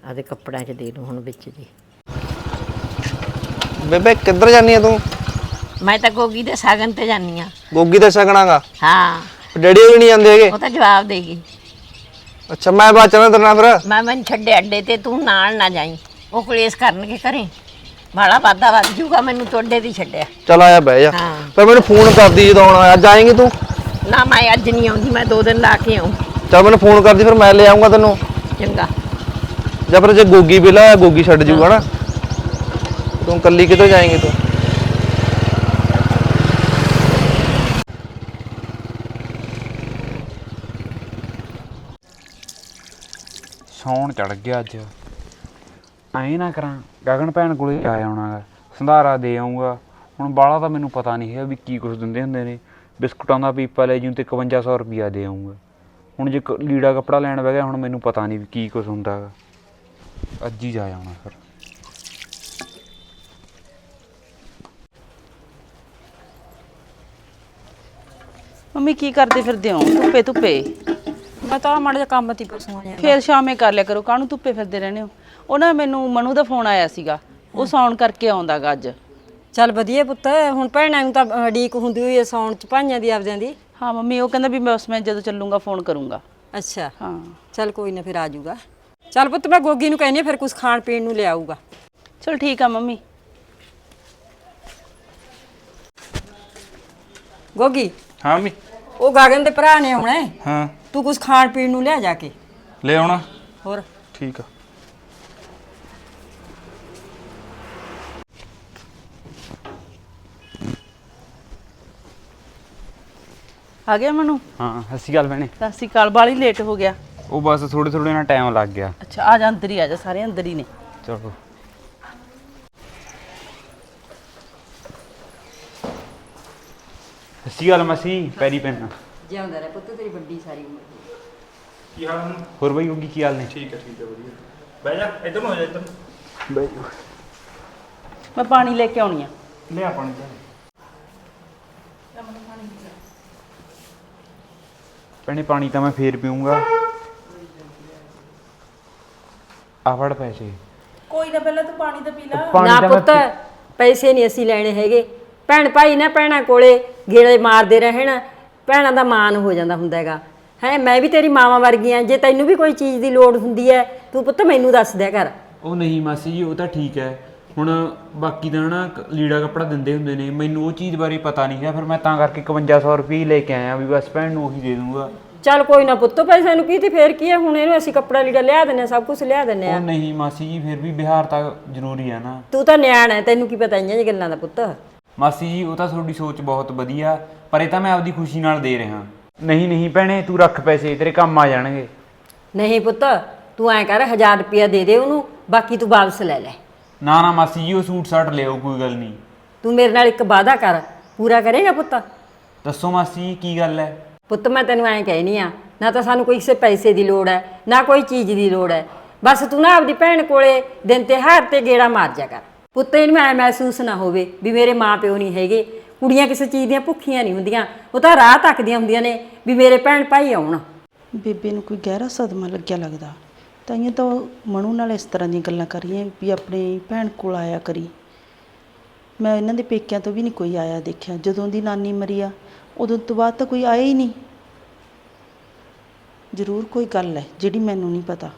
Speaker 1: ਆਦੇ ਕੱਪੜਿਆਂ 'ਚ ਦੇ ਦੂੰ ਹੁਣ ਵਿੱਚ ਜੀ।
Speaker 6: ਬੇਬੇ ਕਿੱਧਰ ਜਾਨੀ ਆ ਤੂੰ?
Speaker 1: ਮੈਂ ਤਾਂ ਗੋਗੀ ਦੇ ਸਾਗਨ ਤੇ ਜਾਨੀ ਆ।
Speaker 6: ਗੋਗੀ ਤੇ ਸਗਣਾਗਾ
Speaker 1: ਹਾਂ।
Speaker 6: ਡੈਡੀ ਵੀ ਨਹੀਂ ਜਾਂਦੇ ਹੈਗੇ?
Speaker 1: ਉਹ ਤਾਂ ਜਵਾਬ ਦੇਗੀ।
Speaker 6: ਅੱਛਾ ਮੈਂ ਬਾਅਦ ਚਣਾ ਤੇਰੇ ਨਾਲ ਫਿਰ।
Speaker 1: ਮੈਂ ਮੈਨੂੰ ਛੱਡੇ ਅੱਡੇ ਤੇ ਤੂੰ ਨਾਲ ਨਾ ਜਾਈ। ਉਹ ਕਲੇਸ਼ ਕਰਨਗੇ ਘਰੇ। ਬਾਲਾ ਵਾਦਾ ਵੱਧ ਜੂਗਾ ਮੈਨੂੰ ਤੁਹਾਡੇ ਦੀ ਛੱਡਿਆ।
Speaker 6: ਚਲ ਆਇਆ ਬਹਿ ਜਾ।
Speaker 1: ਹਾਂ।
Speaker 6: ਫਿਰ ਮੈਨੂੰ ਫੋਨ ਕਰਦੀ ਜਦੋਂ ਆਉਣਾ ਅੱਜ ਆਏਂਗੀ ਤੂੰ?
Speaker 1: ਨਾ ਮੈਂ ਅੱਜ ਨਹੀਂ ਆਉਂਦੀ ਮੈਂ ਦੋ ਦਿਨ ਲਾ ਕੇ ਆਉਂ।
Speaker 6: ਚਲ ਮੈਨੂੰ ਫੋਨ ਕਰਦੀ ਫਿਰ ਮੈਂ ਲੈ ਆਉਂਗਾ ਤੈਨੂੰ।
Speaker 1: ਚੰਗਾ।
Speaker 6: ਜਾਂ ਫਿਰ ਜੇ ਗੋਗੀ ਬਿਲਾ ਗੋਗੀ ਛੱਡ ਜੂਗਾ ਨਾ। ਤੂੰ ਕੱਲੀ ਕਿੱਧਰ ਜਾਏਂਗੀ ਤੂੰ?
Speaker 8: ਸੌਣ ਚੜ ਗਿਆ ਅੱਜ। ਐਂ ਨਾ ਕਰਾਂ, ਗਗਨ ਭੈਣ ਕੋਲੇ ਆ ਆਉਣਾਗਾ, ਸੰਧਾਰਾ ਦੇ ਆਉਂਗਾ ਹੁਣ ਬਾਲਾ ਤਾਂ ਮੈਨੂੰ ਪਤਾ ਨਹੀਂ ਹੈ ਵੀ ਕੀ ਕੁਝ ਦਿੰਦੇ ਹੁੰਦੇ ਨੇ। ਬਿਸਕੁਟਾਂ ਦਾ ਪੀਪਾ ਲੈ ਜੂ ਤੇ 5100 ਰੁਪਿਆ ਦੇ ਆਉਂਗਾ ਹੁਣ ਜੇ ਕ- ਲੀੜਾ ਕੱਪੜਾ ਲੈਣ ਬਹਿ ਗਿਆ, ਹੁਣ ਮੈਨੂੰ ਪਤਾ ਨਹੀਂ ਵੀ ਕੀ ਕੁਝ ਹੁੰਦਾ ਗਾ ਅੱਜ ਹੀ ਜਾ ਆਉਣਾ ਫਿਰ।
Speaker 9: ਮੰਮੀ ਕੀ ਕਰਦੇ ਫਿਰਦੇ ਹੋ? ਧੁੱਪੇ ਧੁੱਪੇ।
Speaker 2: ਮੈਂ ਤਾਂ ਮਾੜਾ ਜਿਹਾ ਕੰਮ ਤੀ ਪਰਸੋਂ ਆਇਆ
Speaker 9: ਫੇਰ ਸ਼ਾਮੇ ਕਰ ਲਿਆ ਕਰੋ। ਕਾਹਨੂੰ ਧੁੱਪੇ ਫਿਰਦੇ ਰਹਿੰਦੇ ਹੋ? ਉਹਨਾਂ ਮੈਨੂੰ ਮਨੂ ਦਾ ਫੋਨ ਆਇਆ ਸੀਗਾ। ਉਹ ਸੌਣ ਕਰਕੇ ਆਉਂਦਾਗਾ ਅੱਜ।
Speaker 2: ਚੱਲ ਵਧੀਆ ਪੁੱਤ ਹੁਣ ਭੈਣਾਂ ਨੂੰ ਤਾਂ ਅ, ਉਡੀਕ ਹੁੰਦੀ ਹੋਈ ਹੈ ਸੌਣ ਚ ਭਾਈਆਂ ਦੀ ਆਪਦਿਆਂ ਦੀ।
Speaker 9: ਹਾਂ ਮੰਮੀ ਉਹ ਕਹਿੰਦਾ ਵੀ ਮੈਂ ਉਸ ਮੈਂ ਜਦੋਂ ਚੱਲੂੰਗਾ ਫੋਨ ਕਰੂੰਗਾ।
Speaker 2: ਅੱਛਾ।
Speaker 9: ਹਾਂ।
Speaker 2: ਚੱਲ ਕੋਈ ਨਾ ਫਿਰ ਆ ਜਾਊਗਾ। ਚੱਲ ਪੁੱਤ ਮੈਂ ਗੋਗੀ ਨੂੰ ਕਹਿੰਦੀ ਹਾਂ, ਫਿਰ ਕੁਝ ਖਾਣ ਪੀਣ ਨੂੰ ਲਿਆਊਗਾ
Speaker 9: ਚਲ ਠੀਕ ਆ ਮੰਮੀ।
Speaker 2: ਗੋਗੀ।
Speaker 8: ਹਾਂ ਮੰਮੀ।
Speaker 2: ਉਹ ਗਾਗਨ ਦੇ ਭਰਾ ਨੇ ਆਉਣਾ ਹੈ।
Speaker 8: ਹਾਂ।
Speaker 2: ਤੂੰ ਕੁਝ ਖਾਣ ਪੀਣ ਨੂੰ ਲਿਆ ਜਾ ਕੇ।
Speaker 8: ਲੈ ਆਉਣਾ।
Speaker 2: ਹੋਰ।
Speaker 8: ਠੀਕ ਆ।
Speaker 9: ਆ ਗਿਆ ਮਨੂ?
Speaker 8: ਹਾਂ ਸਤਿ ਸ਼੍ਰੀ ਅਕਾਲ ਭੈਣੇ।
Speaker 9: ਸਤਿ ਸ਼੍ਰੀ ਅਕਾਲ ਬਾਲੀ ਲੇਟ ਹੋ ਗਿਆ।
Speaker 8: ਉਹ ਬਸ ਥੋੜੇ ਥੋੜੇ ਨਾਲ ਟਾਈਮ ਲੱਗ ਗਿਆ।
Speaker 9: ਅੱਛਾ ਆ ਜਾ ਅੰਦਰ ਹੀ ਆ ਜਾ ਸਾਰੇ ਅੰਦਰ ਹੀ ਨੇ।
Speaker 8: ਚਲੋ। ਸਤਿ ਸ਼੍ਰੀ ਅਕਾਲ ਮਸੀ ਪੈਰੀ ਪੈਣਾ।
Speaker 2: ਜਿਉਂਦਾ ਰਹਿ ਪੁੱਤ ਤੇਰੀ ਵੱਡੀ ਸਾਰੀ ਉਮਰ
Speaker 8: ਕੀ ਹਾਲ ਹੈ ਹੋਰ ਬਈ ਹੋਗੀ ਕੀ ਹਾਲ ਨੇ? ਠੀਕ ਹੈ ਠੀਕ ਹੈ ਵਧੀਆ। ਬਹਿ ਜਾ ਇੱਧਰ ਨੂੰ ਹੋ ਜਾ ਇੱਧਰ ਬਹਿ ਜਾ
Speaker 9: ਮੈਂ ਪਾਣੀ ਲੈ ਕੇ ਆਉਣੀ ਆ।
Speaker 8: ਲਿਆ ਪਾਣੀ ਲਿਆ ਭੈਣੇ ਪਾਣੀ ਤਾਂ ਮੈਂ ਫੇਰ ਪੀਊਂਗਾ। ਆ ਫੜ ਪੈਸੇ।
Speaker 9: ਕੋਈ ਨਾ ਪਹਿਲਾਂ ਤੂੰ ਪਾਣੀ ਤਾਂ ਪੀ ਲੈ।
Speaker 8: ਪਾਣੀ
Speaker 2: ਨਾ
Speaker 8: ਤਾਂ ਮੈਂ
Speaker 2: ਪੁੱਤ ਪੈਸੇ ਨਹੀਂ ਅਸੀਂ ਲੈਣੇ ਹੈਗੇ। ਭੈਣ ਭਾਈ ਨਾ ਭੈਣਾਂ ਕੋਲੇ। ਗੇੜੇ ਮਾਰਦੇ ਰਹਿਣ ਭੈਣਾਂ ਦਾ ਮਾਨ ਹੋ ਜਾਂਦਾ ਹੁੰਦਾ ਹੈਗਾ। ਹੈ ਮੈਂ ਵੀ ਤੇਰੀ ਮਾਵਾਂ ਵਰਗੀ ਆ ਜੇ ਤੈਨੂੰ ਵੀ ਕੋਈ ਚੀਜ਼ ਦੀ ਲੋੜ ਹੁੰਦੀ ਹੈ ਤੂੰ ਪੁੱਤ ਮੈਨੂੰ ਦੱਸ ਦਿਆ ਕਰ।
Speaker 8: ਉਹ ਨਹੀਂ ਮਾਸੀ ਜੀ ਉਹ ਤਾਂ ਠੀਕ ਹੈ ਹੁਣ ਬਾਕੀ ਦਾ ਨਾ ਕ- ਲੀੜਾ ਕੱਪੜਾ ਦਿੰਦੇ ਹੁੰਦੇ ਨੇ ਮੈਨੂੰ ਉਹ ਚੀਜ਼ ਬਾਰੇ ਪਤਾ ਨਹੀਂ ਹੈ ਫਿਰ ਮੈਂ ਤਾਂ ਕਰਕੇ 5100 ਰੁਪਏ ਹੀ ਲੈ ਕੇ ਆਇਆ ਵੀ ਬਸ ਭੈਣ ਨੂੰ ਉਹੀ ਦੇ ਦੂੰਗਾ।
Speaker 2: ਚੱਲ ਕੋਈ ਨਾ ਪੁੱਤ ਪੈਸੇ ਨੂੰ ਕੀ ਤੇ ਫੇਰ ਕੀ ਹੈ ਹੁਣ ਇਹਨੂੰ ਅਸੀਂ ਕੱਪੜਾ ਲੀੜਾ ਲਿਆ ਦਿੰਨੇ ਆ ਸਭ ਕੁਝ ਲਿਆ ਦਿੰਨੇ
Speaker 8: ਉਹ
Speaker 2: ਆ
Speaker 8: ਨਹੀਂ ਮਾਸੀ ਜੀ ਫਿਰ ਵੀ ਬਿਹਾਰ ਤਾਂ ਜ਼ਰੂਰੀ ਹੈ ਨਾ।
Speaker 2: ਤੂੰ ਤਾਂ ਨਿਆਣਾ ਹੈ ਤੈਨੂੰ ਕੀ ਪਤਾ ਇੰਨੀਆਂ ਗੱਲਾਂ ਦਾ ਪੁੱਤ।
Speaker 8: ਮਾਸੀ ਜੀ ਉਹ ਤਾਂ ਤੁਹਾਡੀ ਸੋਚ ਬਹੁਤ ਵਧੀਆ ਪਰ ਇਹ ਤਾਂ ਮੈਂ ਆਪਦੀ ਖੁਸ਼ੀ ਨਾਲ ਦੇ ਰਿਹਾ। ਨਹੀਂ ਨਹੀਂ ਭੈਣੇ ਤੂੰ ਰੱਖ ਪੈਸੇ ਤੇਰੇ ਕੰਮ ਆ ਜਾਣਗੇ।
Speaker 2: ਨਹੀਂ ਪੁੱਤ ਤੂੰ ਐਂ ਕਰ 1000 ਰੁਪਇਆ ਦੇ ਦੇ ਉਹਨੂੰ ਬਾਕੀ ਤੂੰ ਵਾਪਸ ਲੈ ਲੈ।
Speaker 8: ਨਾ ਨਾ ਮਾਸੀ ਜੀ ਉਹ ਸੂਟ ਸਾਟ ਲਿਓ ਕੋਈ ਗੱਲ ਨਹੀਂ।
Speaker 2: ਤੂੰ ਮੇਰੇ ਨਾਲ ਇੱਕ ਵਾਅਦਾ ਕਰ ਪੂਰਾ ਕਰੇਗਾ ਪੁੱਤ?
Speaker 8: ਦੱਸੋ ਮਾਸੀ ਜੀ ਕੀ ਗੱਲ ਹੈ?
Speaker 2: ਪੁੱਤ ਮੈਂ ਤੈਨੂੰ ਐਂ ਕਹਿਨੀ ਆ ਨਾ ਤਾਂ ਸਾਨੂੰ ਕੋਈ ਕਿਸੇ ਪੈਸੇ ਦੀ ਲੋੜ ਹੈ ਨਾ ਕੋਈ ਚੀਜ਼ ਦੀ ਲੋੜ ਹੈ। ਬਸ ਤੂੰ ਨਾ ਆਪਦੀ ਭੈਣ ਕੋਲੇ ਦਿਨ ਤਿਉਹਾਰ ਤੇ ਗੇੜਾ ਮਾਰ ਜਾ ਕਰ। ਪੁੱਤ ਇਹਨੂੰ ਐ ਮਹਿਸੂਸ ਨਾ ਹੋਵੇ ਵੀ ਮੇਰੇ ਮਾਂ ਪਿਓ ਨਹੀਂ ਹੈਗੇ। ਕੁੜੀਆਂ ਕਿਸੇ ਚੀਜ਼ ਦੀਆਂ ਭੁੱਖੀਆਂ ਨਹੀਂ ਹੁੰਦੀਆਂ। ਉਹ ਤਾਂ ਰਾਹ ਤੱਕਦੀਆਂ ਹੁੰਦੀਆਂ ਨੇ ਵੀ ਮੇਰੇ ਭੈਣ ਭਾਈ ਆਉਣ।
Speaker 9: ਬੇਬੇ ਨੂੰ ਕੋਈ ਗਹਿਰਾ ਸਦਮਾ ਲੱਗਿਆ ਲੱਗਦਾ। ਤਾਂ ਤਾਈਆਂ ਤਾਂ ਉਹ ਮਨੂ ਨਾਲ ਇਸ ਤਰ੍ਹਾਂ ਦੀਆਂ ਗੱਲਾਂ ਕਰ ਰਹੀਆਂ ਵੀ ਆਪਣੀ ਭੈਣ ਕੋਲ ਆਇਆ ਕਰੀ। ਮੈਂ ਇਹਨਾਂ ਦੇ ਪੇਕਿਆਂ ਤੋਂ ਵੀ ਨਹੀਂ ਕੋਈ ਆਇਆ ਦੇਖਿਆ। ਜਦੋਂ ਦੀ ਨਾਨੀ ਮਰੀ ਆ, ਉਦੋਂ ਤੋਂ ਬਾਅਦ ਤਾਂ ਕੋਈ ਆਇਆ ਹੀ ਨਹੀਂ। ਜ਼ਰੂਰ ਕੋਈ ਗੱਲ ਹੈ, ਜਿਹੜੀ ਮੈਨੂੰ ਨਹੀਂ ਪਤਾ।